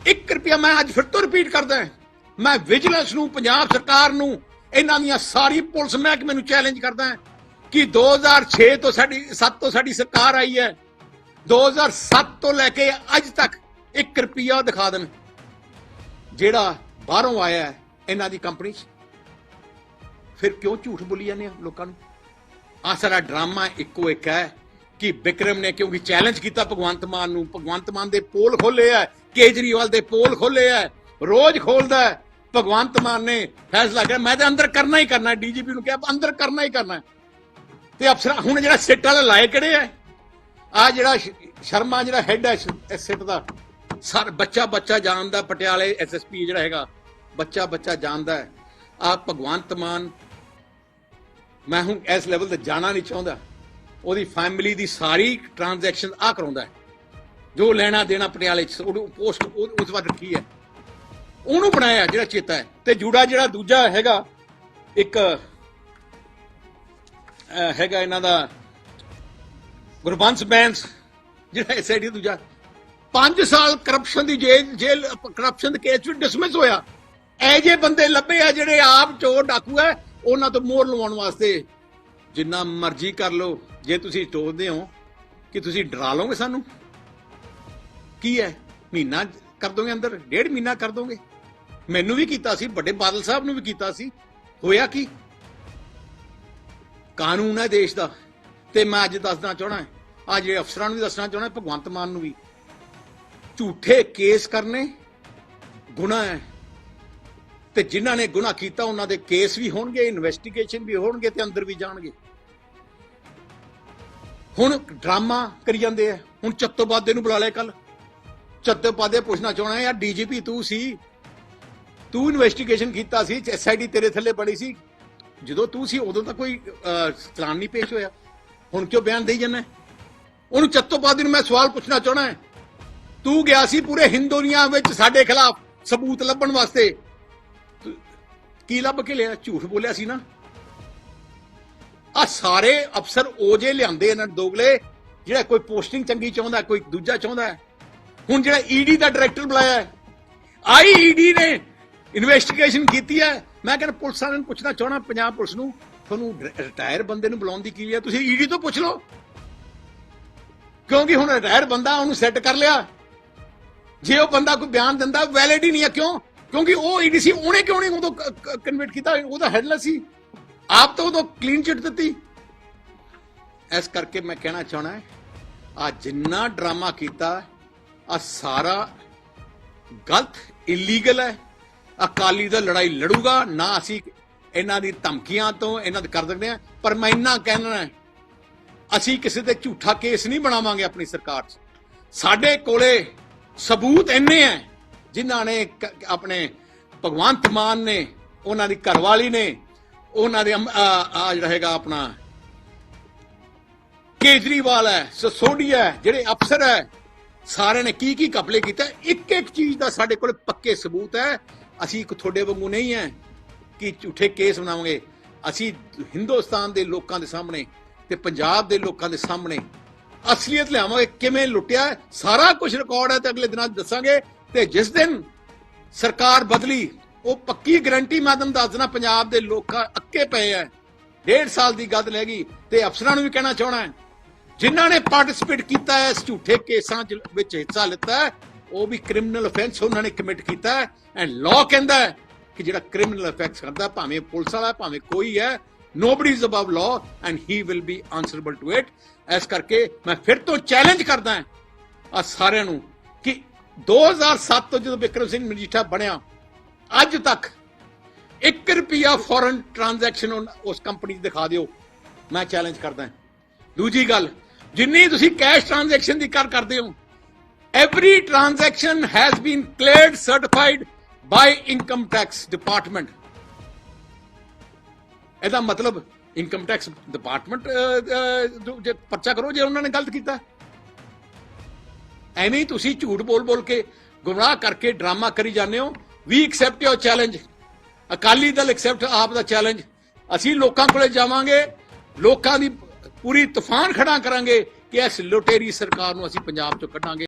1 ਰੁਪਿਆ ਮੈਂ ਅੱਜ ਫਿਰ ਤੋਂ ਰਿਪੀਟ ਕਰਦਾ ਮੈਂ ਵਿਜੀਲੈਂਸ ਨੂੰ, ਪੰਜਾਬ ਸਰਕਾਰ ਨੂੰ, ਇਹਨਾਂ ਦੀਆਂ ਸਾਰੀ ਪੁਲਿਸ ਮਹਿਕਮੇ ਨੂੰ ਚੈਲੰਜ ਕਰਦਾ ਕਿ 2006 ਤੋਂ ਸਾਡੀ 7 ਤੋਂ ਸਾਡੀ ਸਰਕਾਰ ਆਈ ਹੈ। 2007 ਤੋਂ ਲੈ ਕੇ ਅੱਜ ਤੱਕ 1 ਰੁਪਿਆ ਦਿਖਾ ਦੇਣ। ਜਿਹੜਾ ਬਾਹਰੋਂ ਆਇਆ ਇਹਨਾਂ ਦੀ ਕੰਪਨੀ 'ਚ। ਫਿਰ ਕਿਉਂ ਝੂਠ ਬੋਲੀ ਜਾਂਦੇ ਆ ਲੋਕਾਂ ਨੂੰ? ਆ ਸਾਰਾ ਡਰਾਮਾ ਇੱਕੋ ਇੱਕ ਹੈ ਕਿ ਵਿਕਰਮ ਨੇ ਕਿਉਂਕਿ ਚੈਲੰਜ ਕੀਤਾ ਭਗਵੰਤ ਮਾਨ ਨੂੰ, ਭਗਵੰਤ ਮਾਨ ਦੇ ਪੋਲ ਖੋਲੇ ਆ, ਕੇਜਰੀਵਾਲ ਦੇ ਪੋਲ ਖੋਲੇ ਆ, ਰੋਜ਼ ਖੋਲਦਾ ਹੈ। ਭਗਵੰਤ ਮਾਨ ਨੇ ਫੈਸਲਾ ਕਰਿਆ, ਮੈਂ ਤਾਂ ਅੰਦਰ ਕਰਨਾ ਹੀ ਕਰਨਾ, ਡੀਜੀਪੀ ਨੂੰ ਕਿਹਾ ਅੰਦਰ ਕਰਨਾ ਹੀ ਕਰਨਾ ਤੇ ਅਫਸਰ, ਹੁਣ ਜਿਹੜਾ ਸਿੱਟ ਵਾਲਾ ਲਾਏ ਕਿਹੜੇ ਆ? ਆ ਜਿਹੜਾ ਸ਼ਰਮਾ ਜਿਹੜਾ ਹੈੱਡ ਹੈ ਇਸ ਸਿੱਟ ਦਾ, ਸਰ ਬੱਚਾ ਬੱਚਾ ਜਾਣਦਾ, ਪਟਿਆਲੇ ਐਸਐਸਪੀ ਜਿਹੜਾ ਹੈਗਾ, ਬੱਚਾ ਬੱਚਾ ਜਾਣਦਾ ਹੈ। ਆ ਭਗਵੰਤ ਮਾਨ ਮੈਂ ਹੁਣ ਇਸ ਲੈਵਲ ਤੇ ਜਾਣਾ ਨਹੀਂ ਚਾਹੁੰਦਾ। ਉਹਦੀ ਫੈਮਿਲੀ ਦੀ ਸਾਰੀ ਟ੍ਰਾਂਜੈਕਸ਼ਨ ਆ ਕਰਾਉਂਦਾ ਹੈ। ਜੋ ਲੈਣਾ ਦੇਣਾ ਪਟਿਆਲੇ ਚ, ਉਹਨੂੰ ਪੋਸਟ ਉਸ ਵਾਰ ਰੱਖੀ ਹੈ। ਉਹਨੂੰ ਬਣਾਇਆ ਜਿਹੜਾ ਚੇਤਾ ਹੈ। ਤੇ ਜੂੜਾ ਜਿਹੜਾ ਦੂਜਾ ਹੈਗਾ, ਇੱਕ ਹੈਗਾ ਇਹਨਾਂ ਦਾ ਗੁਰਬੰਸ ਬੈਂਸ, ਜਿਹੜਾ ਐਸਆਈਡੀ ਦੂਜਾ। 5 ਸਾਲ ਕਰਪਸ਼ਨ ਦੀ ਜੇਲ੍ਹ ਜੇਲ੍ਹ ਕਰਪਸ਼ਨ ਦੇ ਕੇਸ ਵਿੱਚ ਡਿਸਮਿਸ ਹੋਇਆ। ਐ ਜੇ ਬੰਦੇ ਲੱਭੇ ਆ ਜਿਹੜੇ ਆਪ ਚੋਰ ਡਾਕੂ ਹੈ। ਉਹਨਾਂ ਤੋਂ ਮੋਹਰ ਲਵਾਉਣ ਵਾਸਤੇ ਜਿੰਨਾ ਮਰਜ਼ੀ ਕਰ ਲਓ, ਜੇ ਤੁਸੀਂ ਟੋਕਦੇ ਹੋ ਕਿ ਤੁਸੀਂ ਡਰਾ ਲਓਗੇ ਸਾਨੂੰ, ਕੀ ਹੈ? ਮਹੀਨਾ ਕਰ ਦੋਗੇ ਅੰਦਰ? ਡੇਢ ਮਹੀਨਾ ਕਰ ਦੋਗੇ? ਮੈਨੂੰ ਵੀ ਕੀਤਾ ਸੀ, ਵੱਡੇ ਬਾਦਲ ਸਾਹਿਬ ਨੂੰ ਵੀ ਕੀਤਾ ਸੀ। ਹੋਇਆ ਕੀ? ਕਾਨੂੰਨ ਹੈ ਦੇਸ਼ ਦਾ। ਤੇ ਮੈਂ ਅੱਜ ਦੱਸਣਾ ਚਾਹਣਾ ਆ ਜਿਹੜੇ ਅਫਸਰਾਂ ਨੂੰ ਵੀ ਦੱਸਣਾ ਚਾਹਣਾ ਭਗਵੰਤ ਮਾਨ ਨੂੰ ਵੀ। ਝੂਠੇ ਕੇਸ ਕਰਨੇ ਗੁਨਾਹ ਹੈ। ਤੇ ਜਿਨ੍ਹਾਂ ਨੇ ਗੁਨਾਹ ਕੀਤਾ, ਉਹਨਾਂ ਦੇ ਕੇਸ ਵੀ ਹੋਣਗੇ ਇਨਵੈਸਟੀਗੇਸ਼ਨ ਵੀ ਹੋਣਗੇ ਤੇ ਅੰਦਰ ਵੀ ਜਾਣਗੇ। ਹੁਣ ਡਰਾਮਾ ਕਰੀ ਜਾਂਦੇ ਆ। ਹੁਣ ਚੱਤੋਬਾਦੇ ਨੂੰ ਬੁਲਾ ਲਿਆ ਕੱਲ ਚੱਤੋਬਾਦੇ ਪੁੱਛਣਾ ਚਾਹਣਾ ਯਾਰ ਡੀਜੀਪੀ ਤੂੰ ਸੀ? ਤੂੰ ਇਨਵੈਸਟੀਗੇਸ਼ਨ ਕੀਤਾ ਸੀ ਐਸਆਈਡੀ ਤੇਰੇ ਥੱਲੇ ਬਣੀ ਸੀ। ਜਦੋਂ ਤੂੰ ਸੀ, ਉਦੋਂ ਤਾਂ ਕੋਈ ਚਲਾਨ ਨਹੀਂ ਪੇਸ਼ ਹੋਇਆ। ਹੁਣ ਕਿਉਂ ਬਿਆਨ ਦੇਈ ਜਾਂਦਾ? ਉਹਨੂੰ ਚੱਤੋਬਾਦੀ ਨੂੰ ਮੈਂ ਸਵਾਲ ਪੁੱਛਣਾ ਚਾਹਣਾ ਤੂੰ ਗਿਆ ਸੀ ਪੂਰੇ ਹਿੰਦ ਦੁਨੀਆ ਵਿੱਚ ਸਾਡੇ ਖਿਲਾਫ ਸਬੂਤ ਲੱਭਣ ਵਾਸਤੇ। ਕੀ ਲੱਭ ਕੇ ਲਿਆ? ਝੂਠ ਬੋਲਿਆ ਸੀ ਨਾ। ਆ ਸਾਰੇ ਅਫਸਰ ਉਹਜੇ ਲਿਆਂਦੇ ਇਹਨਾਂ ਦੋਗਲੇ, ਜਿਹੜਾ ਕੋਈ ਪੋਸਟਿੰਗ ਚੰਗੀ ਚਾਹੁੰਦਾ, ਕੋਈ ਦੂਜਾ ਚਾਹੁੰਦਾ ਹੁਣ ਜਿਹੜਾ ਈਡੀ ਦਾ ਡਾਇਰੈਕਟਰ ਬੁਲਾਇਆ ਹੈ ਆਈਈਡੀ ਨੇ ਇਨਵੈਸਟੀਗੇਸ਼ਨ ਕੀਤੀ ਹੈ। ਮੈਂ ਕਹਿੰਦਾ ਪੁਲਿਸ ਵਾਲਿਆਂ ਨੂੰ ਪੁੱਛਣਾ ਚਾਹਣਾ ਪੰਜਾਬ ਪੁਲਿਸ ਨੂੰ, ਤੁਹਾਨੂੰ ਰਿਟਾਇਰ ਬੰਦੇ ਨੂੰ ਬੁਲਾਉਣ ਦੀ ਕੀ ਹੈ? ਤੁਸੀਂ ਈਡੀ ਤੋਂ ਪੁੱਛ ਲਓ। ਕਿਉਂਕਿ ਹੁਣ ਰਿਟਾਇਰ ਬੰਦਾ ਉਹਨੂੰ ਸੈੱਟ ਕਰ ਲਿਆ। ਜੇ ਉਹ ਬੰਦਾ ਕੋਈ ਬਿਆਨ ਦਿੰਦਾ ਵੈਲਿਡ ਹੀ ਨਹੀਂ ਹੈ ਕਿਉਂ? ਕਿਉਂਕਿ ਉਹ ਈਡੀਸੀ ਉਹਨੇ ਕਿਉਂ ਨਹੀਂ ਉਦੋਂ ਕਨਵਰਟ ਕੀਤਾ? ਉਹਦਾ ਤਾਂ ਹੈਡਲੈਸ ਸੀ। ਆਪ ਤਾਂ ਉਦੋਂ ਕਲੀਨ ਚਿੱਟ ਦਿੱਤੀ। ਇਸ ਕਰਕੇ ਮੈਂ ਕਹਿਣਾ ਚਾਹਣਾ ਹੈ, ਆ ਜਿੰਨਾ ਡਰਾਮਾ ਕੀਤਾ, ਆ ਸਾਰਾ ਗਲਤ ਇਲੀਗਲ ਹੈ। ਅਕਾਲੀ ਦਾ ਲੜਾਈ ਲੜੂਗਾ, ਨਾ ਅਸੀਂ ਇਹਨਾਂ ਦੀ ਧਮਕੀਆਂ ਤੋਂ ਇਹਨਾਂ ਦੇ ਕਰ ਦਿੰਦੇ ਆ ਪਰ ਮੈਂ ਇੰਨਾ ਕਹਿਣਾ ਹੈ, ਅਸੀਂ ਕਿਸੇ ਤੇ ਝੂਠਾ ਕੇਸ ਨਹੀਂ ਬਣਾਵਾਂਗੇ ਆਪਣੀ ਸਰਕਾਰ 'ਚ। ਸਾਡੇ ਕੋਲੇ ਸਬੂਤ ਇੰਨੇ ਹੈ ਜਿਨ੍ਹਾਂ ਨੇ ਆਪਣੇ ਭਗਵੰਤ ਮਾਨ ਨੇ, ਉਹਨਾਂ ਦੀ ਘਰਵਾਲੀ ਨੇ, ਉਹਨਾਂ ਦੇ ਆ ਜਿਹੜਾ ਹੈਗਾ ਆਪਣਾ ਕੇਜਰੀਵਾਲ ਹੈ ਸਸੋਡੀ ਹੈ, ਜਿਹੜੇ ਅਫਸਰ ਹੈ, ਸਾਰਿਆਂ ਨੇ ਕੀ ਕੀ ਕਪਲੇ ਕੀਤਾ? ਇੱਕ ਇੱਕ ਚੀਜ਼ ਦਾ ਸਾਡੇ ਕੋਲ ਪੱਕੇ ਸਬੂਤ ਹੈ। ਅਸੀਂ ਇੱਕ ਤੁਹਾਡੇ ਵਾਂਗੂ ਨਹੀਂ ਹੈ ਕਿ ਝੂਠੇ ਕੇਸ ਬਣਾਵਾਂਗੇ। ਅਸੀਂ ਹਿੰਦੁਸਤਾਨ ਦੇ ਲੋਕਾਂ ਦੇ ਸਾਹਮਣੇ ਤੇ ਪੰਜਾਬ ਦੇ ਲੋਕਾਂ ਦੇ ਸਾਹਮਣੇ ਅਸਲੀਅਤ ਲਿਆਵਾਂਗੇ। ਕਿਵੇਂ ਲੁੱਟਿਆ? ਸਾਰਾ ਕੁਝ ਰਿਕਾਰਡ ਹੈ ਤੇ ਅਗਲੇ ਦਿਨਾਂ 'ਚ ਦੱਸਾਂਗੇ। ਤੇ ਜਿਸ ਦਿਨ ਸਰਕਾਰ ਬਦਲੀ, ਉਹ ਪੱਕੀ ਗਰੰਟੀ ਮੈਂ ਤੁਹਾਨੂੰ ਦੱਸ ਦੇਣਾ ਪੰਜਾਬ ਦੇ ਲੋਕਾਂ ਅੱਕੇ ਪਏ ਐ। ਡੇਢ ਸਾਲ ਦੀ ਗੱਲ ਲੈ ਗਈ ਤੇ ਅਫਸਰਾਂ ਨੂੰ ਵੀ ਕਹਿਣਾ ਚਾਹਣਾ ਹੈ ਜਿਨ੍ਹਾਂ ਨੇ ਪਾਰਟਿਸਿਪੇਟ ਕੀਤਾ ਹੈ ਇਸ ਝੂਠੇ ਕੇਸਾਂ 'ਚ ਵਿੱਚ ਹਿੱਸਾ ਲਿੱਤਾ ਹੈ ਉਹ ਵੀ ਕ੍ਰਿਮੀਨਲ ਅਫੈਂਸ ਉਹਨਾਂ ਨੇ ਕਮਿਟ ਕੀਤਾ ਹੈ ਐਂਡ ਲਾਅ ਕਹਿੰਦਾ ਹੈ ਕਿ ਜਿਹੜਾ ਕ੍ਰਿਮੀਨਲ ਅਫੈਂਸ ਕਰਦਾ, ਭਾਵੇਂ ਪੁਲਿਸ ਵਾਲਾ, ਭਾਵੇਂ ਕੋਈ ਹੈ nobody is above law and he will be answerable to it ਇਸ ਕਰਕੇ ਮੈਂ ਫਿਰ ਤੋਂ ਚੈਲੰਜ ਕਰਦਾ ਹਾਂ ਆ ਸਾਰਿਆਂ ਨੂੰ ਕਿ 2007 ਤੋਂ ਜਦੋਂ ਵਿਕਰਮ ਸਿੰਘ ਮਜੀਠਾ ਬਣਿਆ, ਅੱਜ ਤੱਕ 1 ਰੁਪਿਆ ਫੋਰਨ ਟ੍ਰਾਂਜੈਕਸ਼ਨ ਉਸ ਕੰਪਨੀ 'ਚ ਦਿਖਾ ਦਿਓ। ਮੈਂ ਚੈਲੰਜ ਕਰਦਾ ਦੂਜੀ ਗੱਲ, ਜਿੰਨੀ ਤੁਸੀਂ ਕੈਸ਼ ਟ੍ਰਾਂਜੈਕਸ਼ਨ ਦੀ ਕਰ ਕਰਦੇ ਹੋ every transaction has been cleared, certified by income tax department. ਇਹਦਾ ਮਤਲਬ ਇਨਕਮ ਟੈਕਸ ਡਿਪਾਰਟਮੈਂਟ ਜੇ ਪਰਚਾ ਕਰੋ, ਜੇ ਉਹਨਾਂ ਨੇ ਗਲਤ ਕੀਤਾ। ਐਵੇਂ ਹੀ ਤੁਸੀਂ ਝੂਠ ਬੋਲ ਬੋਲ ਕੇ ਗੁੰਮਰਾਹ ਕਰਕੇ ਡਰਾਮਾ ਕਰੀ ਜਾਂਦੇ ਹੋ। We accept your challenge Akali Dal accept ਆਪ ਦਾ ਚੈਲੰਜ ਅਸੀਂ ਲੋਕਾਂ ਕੋਲੇ ਜਾਵਾਂਗੇ। ਲੋਕਾਂ ਦੀ ਪੂਰੀ ਤੂਫਾਨ ਖੜਾ ਕਰਾਂਗੇ ਕਿ ਇਸ ਲੁਟੇਰੀ ਸਰਕਾਰ ਨੂੰ ਅਸੀਂ ਪੰਜਾਬ ਚੋਂ ਕੱਢਾਂਗੇ।